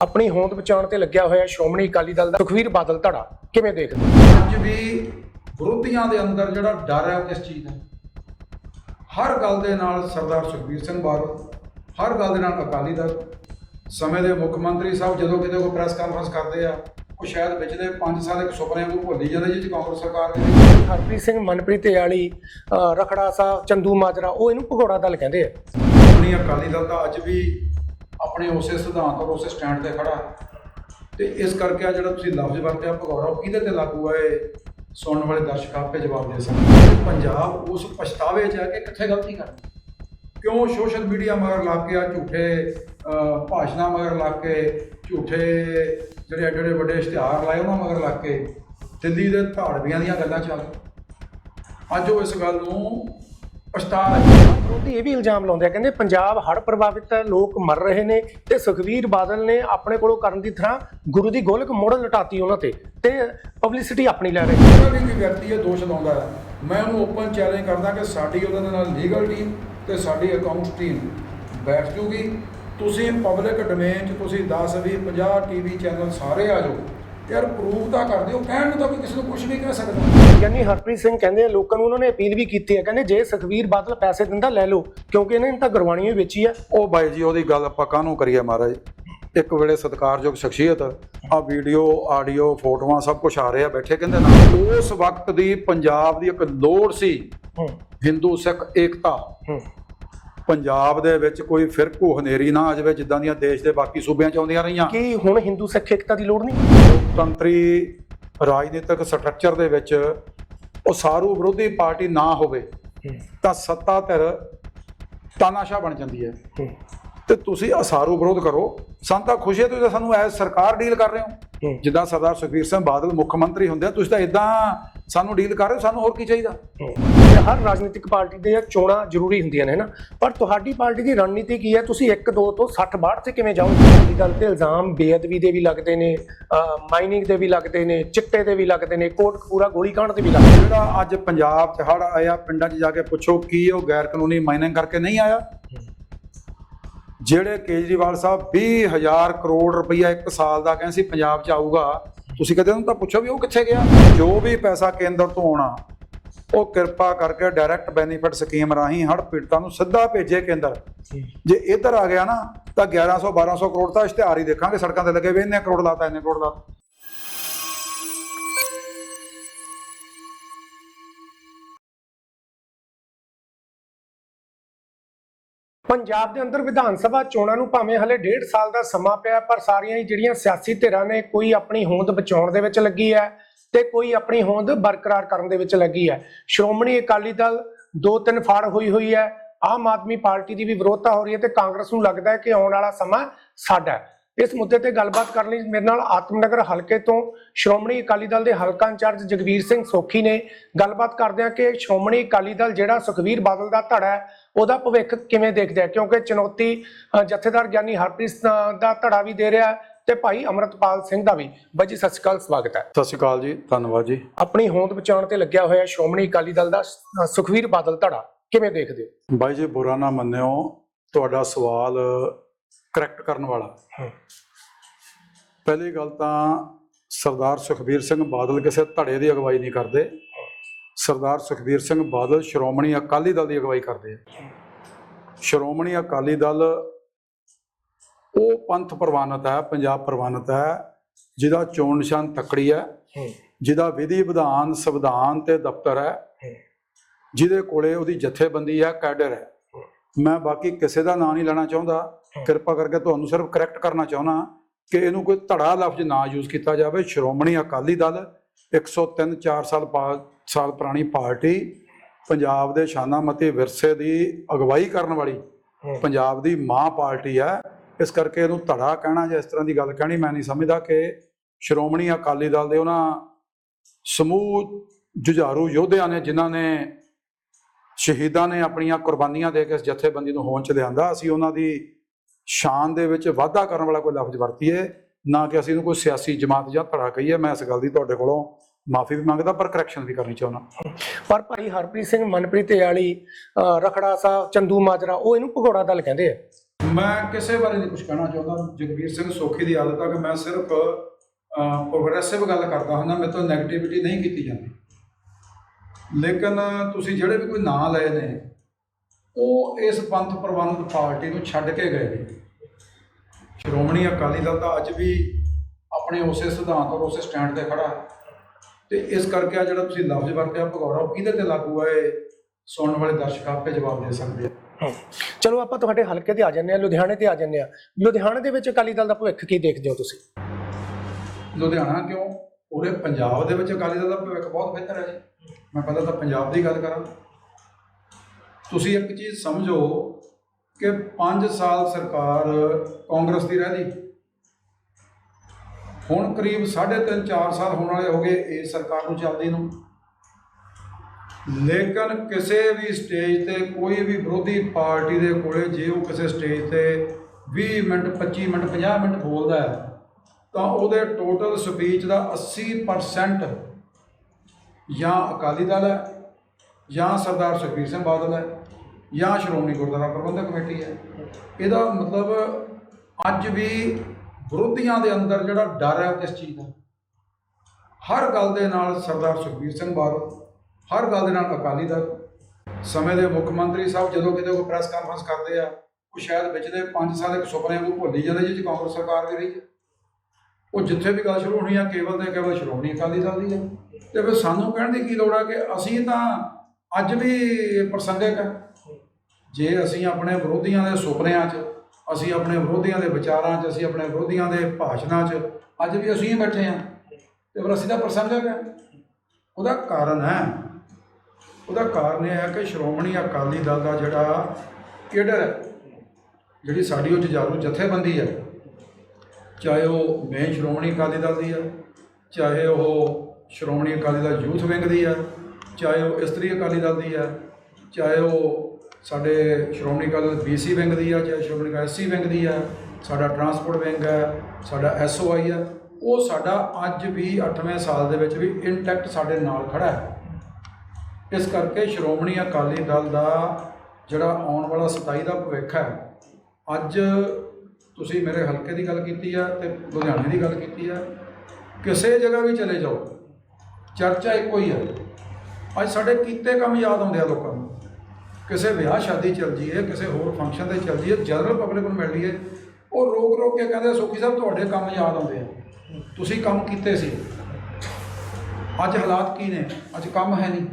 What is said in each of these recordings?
ਆਪਣੀ ਹੋਂਦ ਬਚਾਉਣ ਤੇ ਲੱਗਿਆ ਹੋਇਆ ਸ਼੍ਰੋਮਣੀ ਅਕਾਲੀ ਦਲ ਦਾ ਸੁਖਵੀਰ ਬਾਦਲ ਧੜਾ ਕਿਵੇਂ ਦੇਖਦੇ? ਅੱਜ ਵੀ ਵਿਰੋਧੀਆਂ ਦੇ ਅੰਦਰ ਜਿਹੜਾ ਡਰ ਹੈ ਉਹ ਕਿਸ ਚੀਜ਼ ਦਾ? ਹਰ ਗੱਲ ਦੇ ਨਾਲ ਸਰਦਾਰ ਸੁਖਬੀਰ ਸਿੰਘ ਬਾਦਲ ਹਰ ਗੱਲ ਦੇ ਨਾਲ ਅਕਾਲੀ ਦਲ ਸਮੇਂ ਦੇ ਮੁੱਖ ਮੰਤਰੀ ਸਾਹਿਬ ਜਦੋਂ ਕਿਤੇ ਕੋਈ ਪ੍ਰੈਸ ਕਾਨਫਰੰਸ ਕਰਦੇ ਆ ਉਹ ਸ਼ਾਇਦ ਵਿੱਚ ਦੇ 5 ਸਾਲ ਇੱਕ ਸੁਪਨੇ ਨੂੰ ਭੁੱਲ ਜਾਂਦੇ ਜਿਹ ਚ ਕਾਂਗਰਸ ਸਰਕਾਰ ਨੇ ਹਰਪ੍ਰੀਤ ਸਿੰਘ ਮਨਪ੍ਰੀਤ ਅਹ ਰਖੜਾ ਸਾਹਿਬ ਚੰਦੂ ਮਾਜਰਾ ਉਹ ਇਹਨੂੰ ਭਗੌੜਾ ਦਲ ਕਹਿੰਦੇ ਆ। ਆਪਣੀ ਅਕਾਲੀ ਦਲ ਤਾਂ ਅੱਜ ਵੀ ਆਪਣੇ ਉਸੇ ਸਿਧਾਂਤ ਔਰ ਉਸੇ ਸਟੈਂਡ ਤੇ ਖੜਾ ਹੈ। ਤੇ ਇਸ ਕਰਕੇ ਆ ਜਿਹੜਾ ਤੁਸੀਂ ਲਫ਼ਜ਼ ਵਰਤਿਆ, ਭਗੌੜਾ ਉਹ ਕਿਹਦੇ ਤੇ ਲਾਗੂ ਆ ਇਹ ਸੁਣਨ ਵਾਲੇ ਦਰਸ਼ਕ ਆਪੇ ਜਵਾਬ ਦੇ ਸਕਦੇ ਪੰਜਾਬ ਉਸ ਪਛਤਾਵੇ 'ਚ ਹੈ ਕਿ ਕਿੱਥੇ ਗਲਤੀ ਕਰ ਕਿਉਂ ਸੋਸ਼ਲ ਮੀਡੀਆ ਮਗਰ ਲੱਗ ਕੇ ਆ ਝੂਠੇ ਭਾਸ਼ਣਾਂ ਮਗਰ ਲੱਗ ਕੇ, ਝੂਠੇ ਜਿਹੜੇ ਐਡੇ ਐਡੇ ਵੱਡੇ ਇਸ਼ਤਿਹਾਰ ਲਾਏ ਉਹਨਾਂ ਮਗਰ ਲੱਗ ਕੇ, ਦਿੱਲੀ ਦੇ ਧਾੜਵੀਆਂ ਦੀਆਂ ਗੱਲਾਂ ਚੱਲ ਅੱਜ ਉਹ ਇਸ ਗੱਲ ਨੂੰ ਰਹੇ ਵਿਰੋਧੀ ਇਹ ਵੀ ਇਲਜ਼ਾਮ ਲਾਉਂਦੇ ਆ ਕਹਿੰਦੇ ਪੰਜਾਬ ਹੜ੍ਹ ਪ੍ਰਭਾਵਿਤ ਹੈ ਲੋਕ ਮਰ ਰਹੇ ਨੇ ਤੇ ਸੁਖਵੀਰ ਬਾਦਲ ਨੇ ਆਪਣੇ ਕੋਲੋਂ ਕਰਨ ਦੀ ਥਾਂ ਗੁਰੂ ਦੀ ਗੋਲਕ ਮੋੜ ਲਟਾਤੀ ਉਹਨਾਂ ਤੇ ਤੇ ਪਬਲਿਸਿਟੀ ਆਪਣੀ ਲੈ ਰਹੇ ਜਿਹੜਾ ਵੀ ਕੋਈ ਵਿਅਕਤੀ ਇਹ ਦੋਸ਼ ਲਾਉਂਦਾ ਹੈ ਮੈਂ ਉਹਨੂੰ ਓਪਨ ਚੈਲੰਜ ਕਰਦਾ ਕਿ ਸਾਡੀ ਉਹਦੇ ਨਾਲ ਲੀਗਲ ਟੀਮ ਤੇ ਸਾਡੀ ਅਕਾਊਂਟ ਟੀਮ ਬੈਠ ਜੂਗੀ। ਤੁਸੀਂ ਪਬਲਿਕ ਡੋਮੇਨ 'ਚ ਤੁਸੀਂ 10 20 50 ਟੀਵੀ ਚੈਨਲ ਸਾਰੇ ਆ ਜਾਓ। ਯਾਰ ਪ੍ਰੂਫ ਤਾਂ ਕਰ ਦਿਓ ਕਹਿਣ ਨੂੰ ਤਾਂ ਕੋਈ ਕਿਸੇ ਨੂੰ ਕੁਝ ਵੀ ਕਹਿ ਸਕਦਾ। ਯਾਨੀ ਹਰਪ੍ਰੀਤ ਸਿੰਘ ਕਹਿੰਦੇ ਆ ਲੋਕਾਂ ਨੂੰ ਉਹਨਾਂ ਨੇ ਅਪੀਲ ਵੀ ਕੀਤੀ ਹੈ ਕਹਿੰਦੇ ਜੇ ਸੁਖਵੀਰ ਬਾਦਲ ਪੈਸੇ ਦਿੰਦਾ ਲੈ ਲਓ ਕਿਉਂਕਿ ਇਹਨਾਂ ਨੇ ਤਾਂ ਗੁਰਬਾਣੀ ਵੀ ਵੇਚੀ ਆ। ਉਹ ਬਾਈ ਜੀ ਉਹਦੀ ਗੱਲ ਆਪਾਂ ਕਾਹਨੂੰ ਕਰੀਏ ਮਹਾਰਾਜ? ਇੱਕ ਵੇਲੇ ਸਤਿਕਾਰਯੋਗ ਸ਼ਖਸੀਅਤ ਆ ਵੀਡੀਓ ਆਡੀਓ ਫੋਟੋਆਂ ਸਭ ਕੁਝ ਆ ਰਿਹਾ ਬੈਠੇ ਕਹਿੰਦੇ ਨਾ। ਉਸ ਵਕਤ ਦੀ ਪੰਜਾਬ ਦੀ ਇੱਕ ਲੋੜ ਸੀ ਹੂੰ। ਹਿੰਦੂ ਸਿੱਖ ਏਕਤਾ। ਹੂੰ। ਪੰਜਾਬ ਦੇ ਵਿੱਚ ਕੋਈ ਫਿਰਕੂ ਹਨੇਰੀ ਨਾ ਆ ਜਾਵੇ ਜਿੱਦਾਂ ਦੀਆਂ ਦੇਸ਼ ਦੇ ਬਾਕੀ ਸੂਬਿਆਂ ਚ ਆਉਂਦੀਆਂ ਰਹੀਆਂ। ਕੀ ਹੁਣ ਹਿੰਦੂ ਸਿੱਖ ਏਕਤਾ ਦੀ ਲੋੜ ਨਹੀਂ? ਲੋਕਤੰਤਰੀ ਰਾਜਨੀਤਿਕ ਸਟਰਕਚਰ ਦੇ ਵਿੱਚ ਉਹ ਸਾਰੂ ਵਿਰੋਧੀ ਪਾਰਟੀ ਨਾ ਹੋਵੇ ਤਾਂ ਸੱਤਾ ਧਿਰ ਤਾਨਾਸ਼ਾਹ ਬਣ ਜਾਂਦੀ ਹੈ। ਤੇ ਤੁਸੀਂ ਅਸਾਰੂ ਵਿਰੋਧ ਕਰੋ। ਸਾਨੂੰ ਤਾਂ ਖੁਸ਼ੀ ਹੈ ਤੁਸੀਂ ਤਾਂ ਸਾਨੂੰ ਐਸ ਸਰਕਾਰ ਡੀਲ ਕਰ ਰਹੇ ਹੋ। ਜਿੱਦਾਂ ਸਰਦਾਰ ਸੁਖਬੀਰ ਸਿੰਘ ਬਾਦਲ ਮੁੱਖ ਮੰਤਰੀ ਹੁੰਦੇ ਆ ਤੁਸੀਂ ਤਾਂ ਇਦਾਂ ਸਾਨੂੰ ਡੀਲ ਕਰ ਰਹੇ ਹੋ ਸਾਨੂੰ ਹੋਰ ਕੀ ਚਾਹੀਦਾ? ਤੇ ਹਰ ਰਾਜਨੀਤਿਕ ਪਾਰਟੀ ਦੇ ਚੋਣਾਂ ਜ਼ਰੂਰੀ ਹੁੰਦੀਆਂ ਨੇ ਨਾ? ਪਰ ਤੁਹਾਡੀ ਪਾਰਟੀ ਦੀ ਰਣਨੀਤੀ ਕੀ ਹੈ? ਤੁਸੀਂ 1 2 ਤੋਂ 60 62 ਤੇ ਕਿਵੇਂ ਜਾਓਗੇ? ਇਹ ਗੱਲ ਤੇ ਇਲਜ਼ਾਮ ਬੇਅਦਬੀ ਦੇ ਵੀ ਲੱਗਦੇ ਨੇ ਮਾਈਨਿੰਗ ਦੇ ਵੀ ਲੱਗਦੇ ਨੇ ਚਿੱਟੇ ਦੇ ਵੀ ਲੱਗਦੇ ਨੇ ਕੋਟਕਪੂਰਾ ਗੋਲੀकांड ਦੇ ਵੀ ਲੱਗਦੇ ਜਿਹੜਾ ਅੱਜ ਪੰਜਾਬ 'ਚ ਹੜ ਆਇਆ ਪਿੰਡਾਂ 'ਚ ਜਾ ਕੇ ਪੁੱਛੋ ਕੀ ਉਹ ਗੈਰ ਕਾਨੂੰਨੀ ਮਾਈਨਿੰਗ ਕਰਕੇ ਨਹੀਂ ਆਇਆ? ਜਿਹੜੇ ਕੇਜਰੀਵਾਲ ਸਾਹਿਬ 20000 ਕਰੋੜ ਰੁਪਈਆ ਇੱਕ ਸਾਲ ਦਾ ਕਹਿੰਦੇ ਸੀ ਪੰਜਾਬ 'ਚ ਆਊਗਾ ਤੁਸੀਂ ਕਦੇ ਉਹਨੂੰ ਤਾਂ ਪੁੱਛੋ ਵੀ ਉਹ ਕਿੱਥੇ ਗਿਆ? ਜੋ ਵੀ ਪੈਸਾ ਕੇਂਦਰ ਤੋਂ ਆਉਣਾ ਉਹ ਕਿਰਪਾ ਕਰਕੇ ਡਾਇਰੈਕਟ ਬੈਨੀਫਿਟ ਸਕੀਮ ਰਾਹੀਂ ਹੜ ਪੀੜਤਾਂ ਨੂੰ ਸਿੱਧਾ ਭੇਜੇ ਕੇਂਦਰ। ਜੇ ਇੱਧਰ ਆ ਗਿਆ ਨਾ ਤਾਂ 1100 1200 ਕਰੋੜ ਤਾਂ ਇਸ਼ਤਿਹਾਰ ਹੀ ਦੇਖਾਂਗੇ ਸੜਕਾਂ ਤੇ ਲੱਗੇ ਵੀ ਇੰਨੇ ਕਰੋੜ ਲਾਤਾ ਇੰਨੇ ਕਰੋੜ ਲਾਤਾ। ਪੰਜਾਬ ਦੇ ਅੰਦਰ ਵਿਧਾਨ ਸਭਾ ਚੋਣਾਂ ਨੂੰ ਭਾਵੇਂ ਹਲੇ ਡੇਢ ਸਾਲ ਦਾ ਸਮਾਂ ਪਿਆ, ਪਰ ਸਾਰੀਆਂ ਹੀ ਜਿਹੜੀਆਂ ਸਿਆਸੀ ਧਿਰਾਂ ਨੇ, ਕੋਈ ਆਪਣੀ ਹੋਂਦ ਬਚਾਉਣ ਦੇ ਵਿੱਚ ਲੱਗੀ ਹੈ ਤੇ ਕੋਈ ਆਪਣੀ ਹੋਂਦ ਬਰਕਰਾਰ ਕਰਨ ਦੇ ਵਿੱਚ ਲੱਗੀ ਹੈ। ਸ਼੍ਰੋਮਣੀ ਅਕਾਲੀ ਦਲ ਦੋ ਤਿੰਨ ਫਾੜ ਹੋਈ ਹੋਈ ਹੈ। ਆਮ ਆਦਮੀ ਪਾਰਟੀ ਦੀ ਵੀ ਵਿਰੋਧਤਾ ਹੋ ਰਹੀ ਹੈ ਤੇ ਕਾਂਗਰਸ ਨੂੰ ਲੱਗਦਾ ਹੈ ਕਿ ਆਉਣ ਵਾਲਾ ਸਮਾਂ ਸਾਡਾ ਹੈ। ਇਸ ਮੁੱਦੇ ਤੇ ਗੱਲਬਾਤ ਕਰਨ ਲਈ ਮੇਰੇ ਨਾਲ ਆਤਮਨਗਰ ਹਲਕੇ ਤੋਂ ਸ਼੍ਰੋਮਣੀ ਅਕਾਲੀ ਦਲ ਦੇ ਹਲਕਾ ਇੰਚਾਰਜ ਜਗਵੀਰ ਸਿੰਘ ਸੋਖੀ ਨੇ ਗੱਲਬਾਤ ਕਰਦੇ ਆ ਕਿ ਸ਼੍ਰੋਮਣੀ ਅਕਾਲੀ ਦਲ ਜਿਹੜਾ ਸੁਖਵੀਰ ਬਾਦਲ ਦਾ ਧੜਾ ਹੈ ਉਹਦਾ ਭਵਿੱਖ ਕਿਵੇਂ ਦੇਖਦੇ ਆ? ਕਿਉਂਕਿ ਚੁਣੌਤੀ ਜਥੇਦਾਰ ਗਿਆਨੀ ਹਰਪ੍ਰੀਤ ਦਾ ਧੜਾ ਵੀ ਦੇ ਰਿਹਾ ਤੇ ਭਾਈ ਅਮਰਤਪਾਲ ਸਿੰਘ ਦਾ ਵੀ। ਬਾਈ ਜੀ ਸਤਿ ਸ਼੍ਰੀ ਅਕਾਲ ਸਵਾਗਤ ਹੈ। ਸਤਿ ਸ਼੍ਰੀ ਅਕਾਲ ਜੀ ਧੰਨਵਾਦ ਜੀ। ਆਪਣੀ ਹੋਂਦ ਬਚਾਉਣ ਤੇ ਲੱਗਿਆ ਹੋਇਆ ਸ਼੍ਰੋਮਣੀ ਅਕਾਲੀ ਦਲ ਦਾ ਸੁਖਵੀਰ ਬਾਦਲ ਧੜਾ ਕਿਵੇਂ ਦੇਖਦੇ ਹੋ? ਬਾਈ ਜੀ ਬੁਰਾ ਨਾ ਮੰਨਿਓ ਤੁਹਾਡਾ ਸਵਾਲ ਕਰੈਕਟ ਕਰਨ ਵਾਲਾ। ਪਹਿਲੀ ਗੱਲ ਤਾਂ ਸਰਦਾਰ ਸੁਖਬੀਰ ਸਿੰਘ ਬਾਦਲ ਕਿਸੇ ਧੜੇ ਦੀ ਅਗਵਾਈ ਨਹੀਂ ਕਰਦੇ। ਸਰਦਾਰ ਸੁਖਬੀਰ ਸਿੰਘ ਬਾਦਲ ਸ਼੍ਰੋਮਣੀ ਅਕਾਲੀ ਦਲ ਦੀ ਅਗਵਾਈ ਕਰਦੇ ਆ। ਸ਼੍ਰੋਮਣੀ ਅਕਾਲੀ ਦਲ ਉਹ ਪੰਥ ਪ੍ਰਵਾਨਿਤ ਹੈ ਪੰਜਾਬ ਪ੍ਰਵਾਨਿਤ ਹੈ ਜਿਹਦਾ ਚੋਣ ਨਿਸ਼ਾਨ ਤਕੜੀ ਹੈ ਜਿਹਦਾ ਵਿਧੀ ਵਿਧਾਨ ਸੰਵਿਧਾਨ ਤੇ ਦਫ਼ਤਰ ਹੈ। ਜਿਹਦੇ ਕੋਲੇ ਉਹਦੀ ਜਥੇਬੰਦੀ ਹੈ ਕੈਡਰ ਹੈ। ਮੈਂ ਬਾਕੀ ਕਿਸੇ ਦਾ ਨਾਂ ਨਹੀਂ ਲੈਣਾ ਚਾਹੁੰਦਾ। ਕਿਰਪਾ ਕਰਕੇ ਤੁਹਾਨੂੰ ਸਿਰਫ ਕਰੈਕਟ ਕਰਨਾ ਚਾਹੁੰਦਾ ਕਿ ਇਹਨੂੰ ਕੋਈ ਧੜਾ ਲਫ਼ਜ਼ ਨਾ ਯੂਜ਼ ਕੀਤਾ ਜਾਵੇ। ਸ਼੍ਰੋਮਣੀ ਅਕਾਲੀ ਦਲ 103 4 ਸਾਲ ਪਾ- ਸਾਲ ਪੁਰਾਣੀ ਪਾਰਟੀ ਪੰਜਾਬ ਦੇ ਸ਼ਾਨਾਮਤੀ ਵਿਰਸੇ ਦੀ ਅਗਵਾਈ ਕਰਨ ਵਾਲੀ ਪੰਜਾਬ ਦੀ ਮਾਂ ਪਾਰਟੀ ਹੈ। ਇਸ ਕਰਕੇ ਇਹਨੂੰ ਧੜਾ ਕਹਿਣਾ ਜਾਂ ਇਸ ਤਰ੍ਹਾਂ ਦੀ ਗੱਲ ਕਹਿਣੀ ਮੈਂ ਨਹੀਂ ਸਮਝਦਾ ਕਿ ਸ਼੍ਰੋਮਣੀ ਅਕਾਲੀ ਦਲ ਦੇ ਉਹਨਾਂ ਸਮੂਹ ਜੁਝਾਰੂ ਯੋਧਿਆਂ ਨੇ ਜਿਨ੍ਹਾਂ ਨੇ ਸ਼ਹੀਦਾਂ ਨੇ ਆਪਣੀਆਂ ਕੁਰਬਾਨੀਆਂ ਦੇ ਕੇ ਇਸ ਜਥੇਬੰਦੀ ਨੂੰ ਹੋਂਦ ਚ ਲਿਆਂਦਾ। ਅਸੀਂ ਉਹਨਾਂ ਦੀ ਸ਼ਾਨ ਦੇ ਵਿੱਚ ਵਾਧਾ ਕਰਨ ਵਾਲਾ ਕੋਈ ਲਫ਼ਜ਼ ਵਰਤੀਏ ਨਾ ਕਿ ਅਸੀਂ ਇਹਨੂੰ ਕੋਈ ਸਿਆਸੀ ਜਮਾਤ ਜਾਂ ਧੜਾ ਕਹੀਏ। ਮੈਂ ਇਸ ਗੱਲ ਦੀ ਤੁਹਾਡੇ ਕੋਲੋਂ ਮਾਫੀ ਵੀ ਮੰਗਦਾ ਪਰ ਕਰੈਕਸ਼ਨ ਵੀ ਕਰਨੀ ਚਾਹੁੰਦਾ। ਪਰ ਭਾਈ ਹਰਪ੍ਰੀਤ ਸਿੰਘ ਮਨਪ੍ਰੀਤ ਅ, ਰਖੜਾ ਸਾਹਿਬ ਚੰਦੂ ਮਾਜਰਾ ਉਹ ਇਹਨੂੰ ਭਗੌੜਾ ਦਲ ਕਹਿੰਦੇ ਆ। ਮੈਂ ਕਿਸੇ ਬਾਰੇ ਨਹੀਂ ਕੁਝ ਕਹਿਣਾ ਚਾਹੁੰਦਾ। ਜਗਵੀਰ ਸਿੰਘ ਸੋਖੀ ਦੀ ਆਦਤ ਆ ਕਿ ਮੈਂ ਸਿਰਫ ਪ੍ਰੋਗਰੈਸਿਵ ਗੱਲ ਕਰਦਾ ਹੁੰਦਾ। ਮੇਰੇ ਤੋਂ 네ਗੇਟਿਵਿਟੀ ਨਹੀਂ ਕੀਤੀ ਜਾਂਦੀ। ਲੇਕਿਨ ਤੁਸੀਂ ਜਿਹੜੇ ਵੀ ਕੋਈ ਨਾਂ ਲਏ ਨੇ ਉਹ ਇਸ ਪੰਥ ਪ੍ਰਬੰਧਕ ਪਾਰਟੀ ਨੂੰ ਛੱਡ ਕੇ ਗਏ ਨੇ। ਸ਼੍ਰੋਮਣੀ ਅਕਾਲੀ ਦਲ ਤਾਂ ਅੱਜ ਵੀ ਆਪਣੇ ਉਸੇ ਸਿਧਾਂਤ ਔਰ ਉਸੇ ਸਟੈਂਡ ਤੇ ਖੜਾ। ਤੇ ਇਸ ਕਰਕੇ ਆ ਜਿਹੜਾ ਤੁਸੀਂ ਲਫ਼ਜ਼ ਵਰਤਿਆ ਭਗੌੜਾ ਉਹ ਕਿਹਦੇ ਤੇ ਲਾਗੂ ਹੈ ਇਹ ਸੁਣਨ ਵਾਲੇ ਦਰਸ਼ਕ ਆਪੇ ਜਵਾਬ ਦੇ ਸਕਦੇ ਆ। ਚਲੋ ਆਪਾਂ ਤੁਹਾਡੇ ਹਲਕੇ ਤੇ ਆ ਜੰਨੇ ਆ ਲੁਧਿਆਣੇ ਤੇ ਆ ਜੰਨੇ ਆ। ਲੁਧਿਆਣੇ ਦੇ ਵਿੱਚ ਅਕਾਲੀ ਦਲ ਦਾ ਭਵਿੱਖ ਕੀ ਦੇਖਦੇ ਹੋ ਤੁਸੀਂ? ਲੁਧਿਆਣਾ ਕਿਉਂ? ਪੂਰੇ ਪੰਜਾਬ ਦੇ ਵਿੱਚ ਅਕਾਲੀ ਦਲ ਦਾ ਭਵਿੱਖ ਬਹੁਤ ਬਿਹਤਰ ਹੈ ਜੀ। ਮੈਂ ਪਹਿਲਾਂ ਤਾਂ ਪੰਜਾਬ ਦੀ ਗੱਲ ਕਰਾਂ। ਤੁਸੀਂ ਇੱਕ ਚੀਜ਼ ਸਮਝੋ ਕਿ 5 ਸਾਲ ਸਰਕਾਰ ਕਾਂਗਰਸ ਦੀ ਰਹਿ ਰਹੀ ਹੁਣ ਕਰੀਬ 3.5 4 ਸਾਲ ਹੋਣ ਵਾਲੇ ਹੋ ਗਏ ਇਸ ਸਰਕਾਰ ਨੂੰ ਚੱਲਦੀ ਨੂੰ। ਲੇਕਿਨ ਕਿਸੇ ਵੀ ਸਟੇਜ ਤੇ ਕੋਈ ਵੀ ਵਿਰੋਧੀ ਪਾਰਟੀ ਦੇ ਕੋਲੇ ਜੇ ਉਹ ਕਿਸੇ ਸਟੇਜ ਤੇ 20 ਮਿੰਟ 25 ਮਿੰਟ 50 ਮਿੰਟ ਬੋਲਦਾ ਹੈ, ਤਾਂ ਉਹਦੇ ਟੋਟਲ ਸਪੀਚ ਦਾ 80% ਜਾਂ ਅਕਾਲੀ ਦਲ ਹੈ, ਜਾਂ ਸਰਦਾਰ ਸੁਖਬੀਰ ਸਿੰਘ ਬਾਦਲ ਹੈ, ਜਾਂ ਸ਼੍ਰੋਮਣੀ ਗੁਰਦੁਆਰਾ ਪ੍ਰਬੰਧਕ ਕਮੇਟੀ ਹੈ। ਇਹਦਾ ਮਤਲਬ ਅੱਜ ਵੀ ਵਿਰੋਧੀਆਂ ਦੇ ਅੰਦਰ ਜਿਹੜਾ ਡਰ ਹੈ ਕਿਸ ਚੀਜ਼ ਦਾ। ਹਰ ਗੱਲ ਦੇ ਨਾਲ ਸਰਦਾਰ ਸੁਖਬੀਰ ਸਿੰਘ ਬਾਦਲ, ਹਰ ਗੱਲ ਦੇ ਨਾਲ ਅਕਾਲੀ ਦਲ। ਸਮੇਂ ਦੇ ਮੁੱਖ ਮੰਤਰੀ ਸਾਹਿਬ ਜਦੋਂ ਕਿਤੇ ਕੋਈ ਪ੍ਰੈਸ ਕਾਨਫਰੰਸ ਕਰਦੇ ਆ, ਉਹ ਸ਼ਾਇਦ ਵਿੱਚ ਦੇ 5 ਸਾਲ ਇੱਕ ਸੁਪਨੇ ਨੂੰ ਭੁੱਲ ਹੀ ਜਾਂਦੇ ਜਿਹ ਕਾਂਗਰਸ ਸਰਕਾਰ ਦੀ ਰਹੀ ਹੈ। ਉਹ ਜਿੱਥੇ ਵੀ ਗੱਲ ਸ਼ੁਰੂ ਹੋਣੀ ਆ, ਕੇਵਲ ਤੇ ਕੇਵਲ ਸ਼੍ਰੋਮਣੀ ਅਕਾਲੀ ਦਲ ਦੀ ਹੈ। ਤੇ ਫਿਰ ਸਾਨੂੰ ਕਹਿਣ ਦੀ ਕੀ ਲੋੜ ਆ ਕਿ ਅਸੀਂ ਤਾਂ ਅੱਜ ਵੀ ਪ੍ਰਸੰਗਿਕ ਆ। ਜੇ ਅਸੀਂ ਆਪਣੇ ਵਿਰੋਧੀਆਂ ਦੇ ਸੁਪਨਿਆਂ 'ਚ, ਅਸੀਂ ਆਪਣੇ ਵਿਰੋਧੀਆਂ ਦੇ ਵਿਚਾਰਾਂ 'ਚ, ਅਸੀਂ ਆਪਣੇ ਵਿਰੋਧੀਆਂ ਦੇ ਭਾਸ਼ਣਾਂ 'ਚ ਅੱਜ ਵੀ ਅਸੀਂ ਹੀ ਬੈਠੇ ਆ। ਤੇ ਫਿਰ ਅਸੀਂ ਤਾਂ ਪ੍ਰਸੰਗਿਕ ਆ। ਉਹਦਾ ਕਾਰਨ ਹੈ, ਉਹਦਾ ਕਾਰਨ ਇਹ ਹੈ ਕਿ ਸ਼੍ਰੋਮਣੀ ਅਕਾਲੀ ਦਲ ਦਾ ਜਿਹੜਾ ਕੇਡਰ ਹੈ ਜਿਹੜੀ ਸਾਡੀ ਉਹ ਜੁਝਾਰੂ ਜਥੇਬੰਦੀ ਹੈ ਚਾਹੇ ਉਹ ਮੇਨ ਸ਼੍ਰੋਮਣੀ ਅਕਾਲੀ ਦਲ ਦੀ ਹੈ ਚਾਹੇ ਉਹ ਸ਼੍ਰੋਮਣੀ ਅਕਾਲੀ ਦਲ ਯੂਥ ਵਿੰਗ ਦੀ ਹੈ ਚਾਹੇ ਉਹ ਇਸਤਰੀ ਅਕਾਲੀ ਦਲ ਦੀ ਹੈ ਚਾਹੇ ਉਹ ਸਾਡੇ ਸ਼੍ਰੋਮਣੀ ਅਕਾਲੀ ਦਲ ਬੀਸੀ ਵਿੰਗ ਦੀ ਹੈ ਚਾਹੇ ਸ਼੍ਰੋਮਣੀ ਅਕਾਲੀ ਐਸਸੀ ਵਿੰਗ ਦੀ ਹੈ ਸਾਡਾ ਟਰਾਂਸਪੋਰਟ ਵਿੰਗ ਹੈ ਸਾਡਾ ਐਸਓਆਈ ਹੈ ਉਹ ਸਾਡਾ ਅੱਜ ਵੀ 8ਵੇਂ ਸਾਲ ਦੇ ਵਿੱਚ ਵੀ ਇੰਟੈਕਟ ਸਾਡੇ ਨਾਲ ਖੜਾ ਹੈ। ਇਸ ਕਰਕੇ ਸ਼੍ਰੋਮਣੀ ਅਕਾਲੀ ਦਲ ਦਾ ਜਿਹੜਾ ਆਉਣ ਵਾਲਾ 27 ਦਾ ਭਵਿੱਖ ਹੈ, ਅੱਜ ਤੁਸੀਂ ਮੇਰੇ ਹਲਕੇ ਦੀ ਗੱਲ ਕੀਤੀ ਆ ਤੇ ਲੁਧਿਆਣੇ ਦੀ ਗੱਲ ਕੀਤੀ ਆ, ਕਿਸੇ ਜਗ੍ਹਾ ਵੀ ਚਲੇ ਜਾਓ। ਚਰਚਾ ਇੱਕੋ ਹੀ ਹੈ ਅੱਜ ਸਾਡੇ ਕੀਤੇ ਕੰਮ ਯਾਦ ਆਉਂਦੇ ਆ ਲੋਕਾਂ ਨੂੰ। ਕਿਸੇ ਵਿਆਹ ਸ਼ਾਦੀ ਚੱਲ ਜੀਏ ਕਿਸੇ ਹੋਰ ਫੰਕਸ਼ਨ ਤੇ ਚੱਲ ਜੀਏ ਜਨਰਲ ਪਬਲਿਕ ਨੂੰ ਮਿਲ ਲਈਏ, ਉਹ ਰੋਕ ਰੋਕ ਕੇ ਕਹਿੰਦੇ ਸੁਖੀ ਸਾਹਿਬ, ਤੁਹਾਡੇ ਕੰਮ ਯਾਦ ਆਉਂਦੇ ਆ। ਤੁਸੀਂ ਕੰਮ ਕੀਤੇ ਸੀ। ਅੱਜ ਹਾਲਾਤ ਕੀ ਨੇ? ਅੱਜ ਕੰਮ ਹੈ ਨਹੀਂ।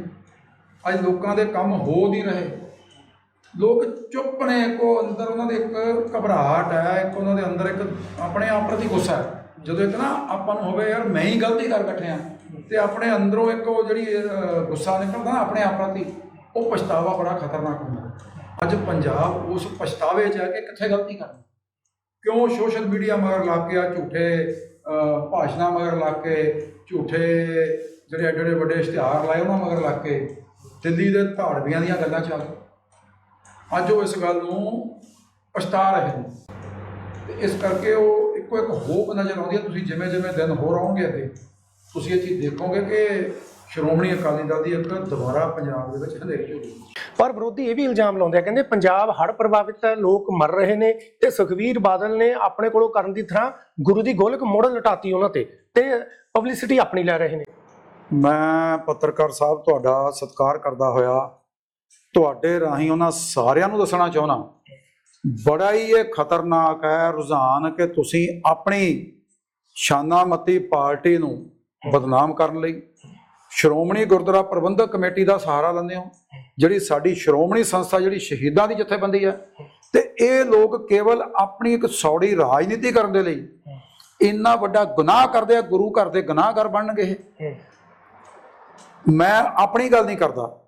ਅੱਜ ਲੋਕਾਂ ਦੇ ਕੰਮ ਹੋ ਨਹੀਂ ਰਹੇ। ਲੋਕ ਚੁੱਪ ਨੇ। ਕੋ ਅੰਦਰ ਉਹਨਾਂ ਦੇ ਇੱਕ ਘਬਰਾਹਟ ਹੈ, ਇੱਕ ਉਹਨਾਂ ਦੇ ਅੰਦਰ ਇੱਕ ਆਪਣੇ ਆਪ ਪ੍ਰਤੀ ਗੁੱਸਾ ਹੈ। ਜਦੋਂ ਇੱਕ ਨਾ ਆਪਾਂ ਨੂੰ ਹੋਵੇ, ਯਾਰ, ਮੈਂ ਹੀ ਗਲਤੀ ਕਰ ਬੈਠਿਆ ਤੇ ਆਪਣੇ ਅੰਦਰੋਂ ਇੱਕ ਉਹ ਜਿਹੜੀ ਗੁੱਸਾ ਨਿਕਲਦਾ ਨਾ ਆਪਣੇ ਆਪ ਪ੍ਰਤੀ, ਉਹ ਪਛਤਾਵਾ ਬੜਾ ਖਤਰਨਾਕ ਹੁੰਦਾ। ਅੱਜ ਪੰਜਾਬ ਉਸ ਪਛਤਾਵੇ 'ਚ ਹੈ ਕਿ ਕਿੱਥੇ ਗਲਤੀ ਕਰਨੀ। ਕਿਉਂ ਸੋਸ਼ਲ ਮੀਡੀਆ ਮਗਰ ਲੱਗ ਗਿਆ, ਝੂਠੇ ਭਾਸ਼ਣਾਂ ਮਗਰ ਲੱਗ ਕੇ, ਝੂਠੇ ਜਿਹੜੇ ਐਡੇ ਐਡੇ ਵੱਡੇ ਇਸ਼ਤਿਹਾਰ ਲਾਏ ਉਹਨਾਂ ਮਗਰ ਲੱਗ ਕੇ, ਦਿੱਲੀ ਦੇ ਧਾੜਵੀਆਂ ਦੀਆਂ ਗੱਲਾਂ ਚੱਲ ਅੱਜ ਉਹ ਇਸ ਗੱਲ ਨੂੰ ਪਛਤਾ ਰਹੇ ਨੇ। ਤੇ ਇਸ ਕਰਕੇ ਉਹ ਇੱਕੋ ਇੱਕ ਹੋਪ ਨਜ਼ਰ ਆਉਂਦੀ ਹੈ, ਤੁਸੀਂ ਜਿਵੇਂ ਜਿਵੇਂ ਦਿਨ ਹੋਰ ਆਉਣਗੇ ਅੱਗੇ ਤੁਸੀਂ ਇਹ ਚੀਜ਼ ਦੇਖੋਗੇ ਕਿ ਸ਼੍ਰੋਮਣੀ ਅਕਾਲੀ ਦਲ ਦੀ ਇੱਕ ਦੁਬਾਰਾ ਪੰਜਾਬ ਦੇ ਵਿੱਚ ਹਨੇਰੀ ਝੁੱਲੀ ਪਰ ਵਿਰੋਧੀ ਇਹ ਵੀ ਇਲਜ਼ਾਮ ਲਾਉਂਦੇ ਆ ਕਹਿੰਦੇ ਪੰਜਾਬ ਹੜ੍ਹ ਪ੍ਰਭਾਵਿਤ ਹੈ ਲੋਕ ਮਰ ਰਹੇ ਨੇ ਤੇ ਸੁਖਵੀਰ ਬਾਦਲ ਨੇ ਆਪਣੇ ਕੋਲੋਂ ਕਰਨ ਦੀ ਥਾਂ ਗੁਰੂ ਦੀ ਗੋਲਕ ਮੋੜ ਲਟਾਤੀ ਉਹਨਾਂ ਤੇ ਤੇ ਪਬਲਿਸਿਟੀ ਆਪਣੀ ਲੈ ਰਹੇ ਨੇ। ਮੈਂ ਪੱਤਰਕਾਰ ਸਾਹਿਬ ਤੁਹਾਡਾ ਸਤਿਕਾਰ ਕਰਦਾ ਹੋਇਆ ਤੁਹਾਡੇ ਰਾਹੀਂ ਉਹਨਾਂ ਸਾਰਿਆਂ ਨੂੰ ਦੱਸਣਾ ਚਾਹੁੰਦਾ ਬੜਾ ਹੀ ਇਹ ਖਤਰਨਾਕ ਹੈ ਰੁਝਾਨ ਕਿ ਤੁਸੀਂ ਆਪਣੀ ਸ਼ਾਨਾਮਤੀ ਪਾਰਟੀ ਨੂੰ ਬਦਨਾਮ ਕਰਨ ਲਈ ਸ਼੍ਰੋਮਣੀ ਗੁਰਦੁਆਰਾ ਪ੍ਰਬੰਧਕ ਕਮੇਟੀ ਦਾ ਸਹਾਰਾ ਲੈਂਦੇ ਹੋ। ਜਿਹੜੀ ਸਾਡੀ ਸ਼੍ਰੋਮਣੀ ਸੰਸਥਾ ਜਿਹੜੀ ਸ਼ਹੀਦਾਂ ਦੀ ਜਥੇਬੰਦੀ ਹੈ ਤੇ ਇਹ ਲੋਕ ਕੇਵਲ ਆਪਣੀ ਇੱਕ ਸੌੜੀ ਰਾਜਨੀਤੀ ਕਰਨ ਦੇ ਲਈ ਇੰਨਾ ਵੱਡਾ ਗੁਨਾਹ ਕਰਦੇ ਆ ਗੁਰੂ ਘਰ ਦੇ ਗੁਨਾਹਗਰ ਬਣਨਗੇ ਇਹ। ਮੈਂ ਆਪਣੀ ਗੱਲ ਨਹੀਂ ਕਰਦਾ।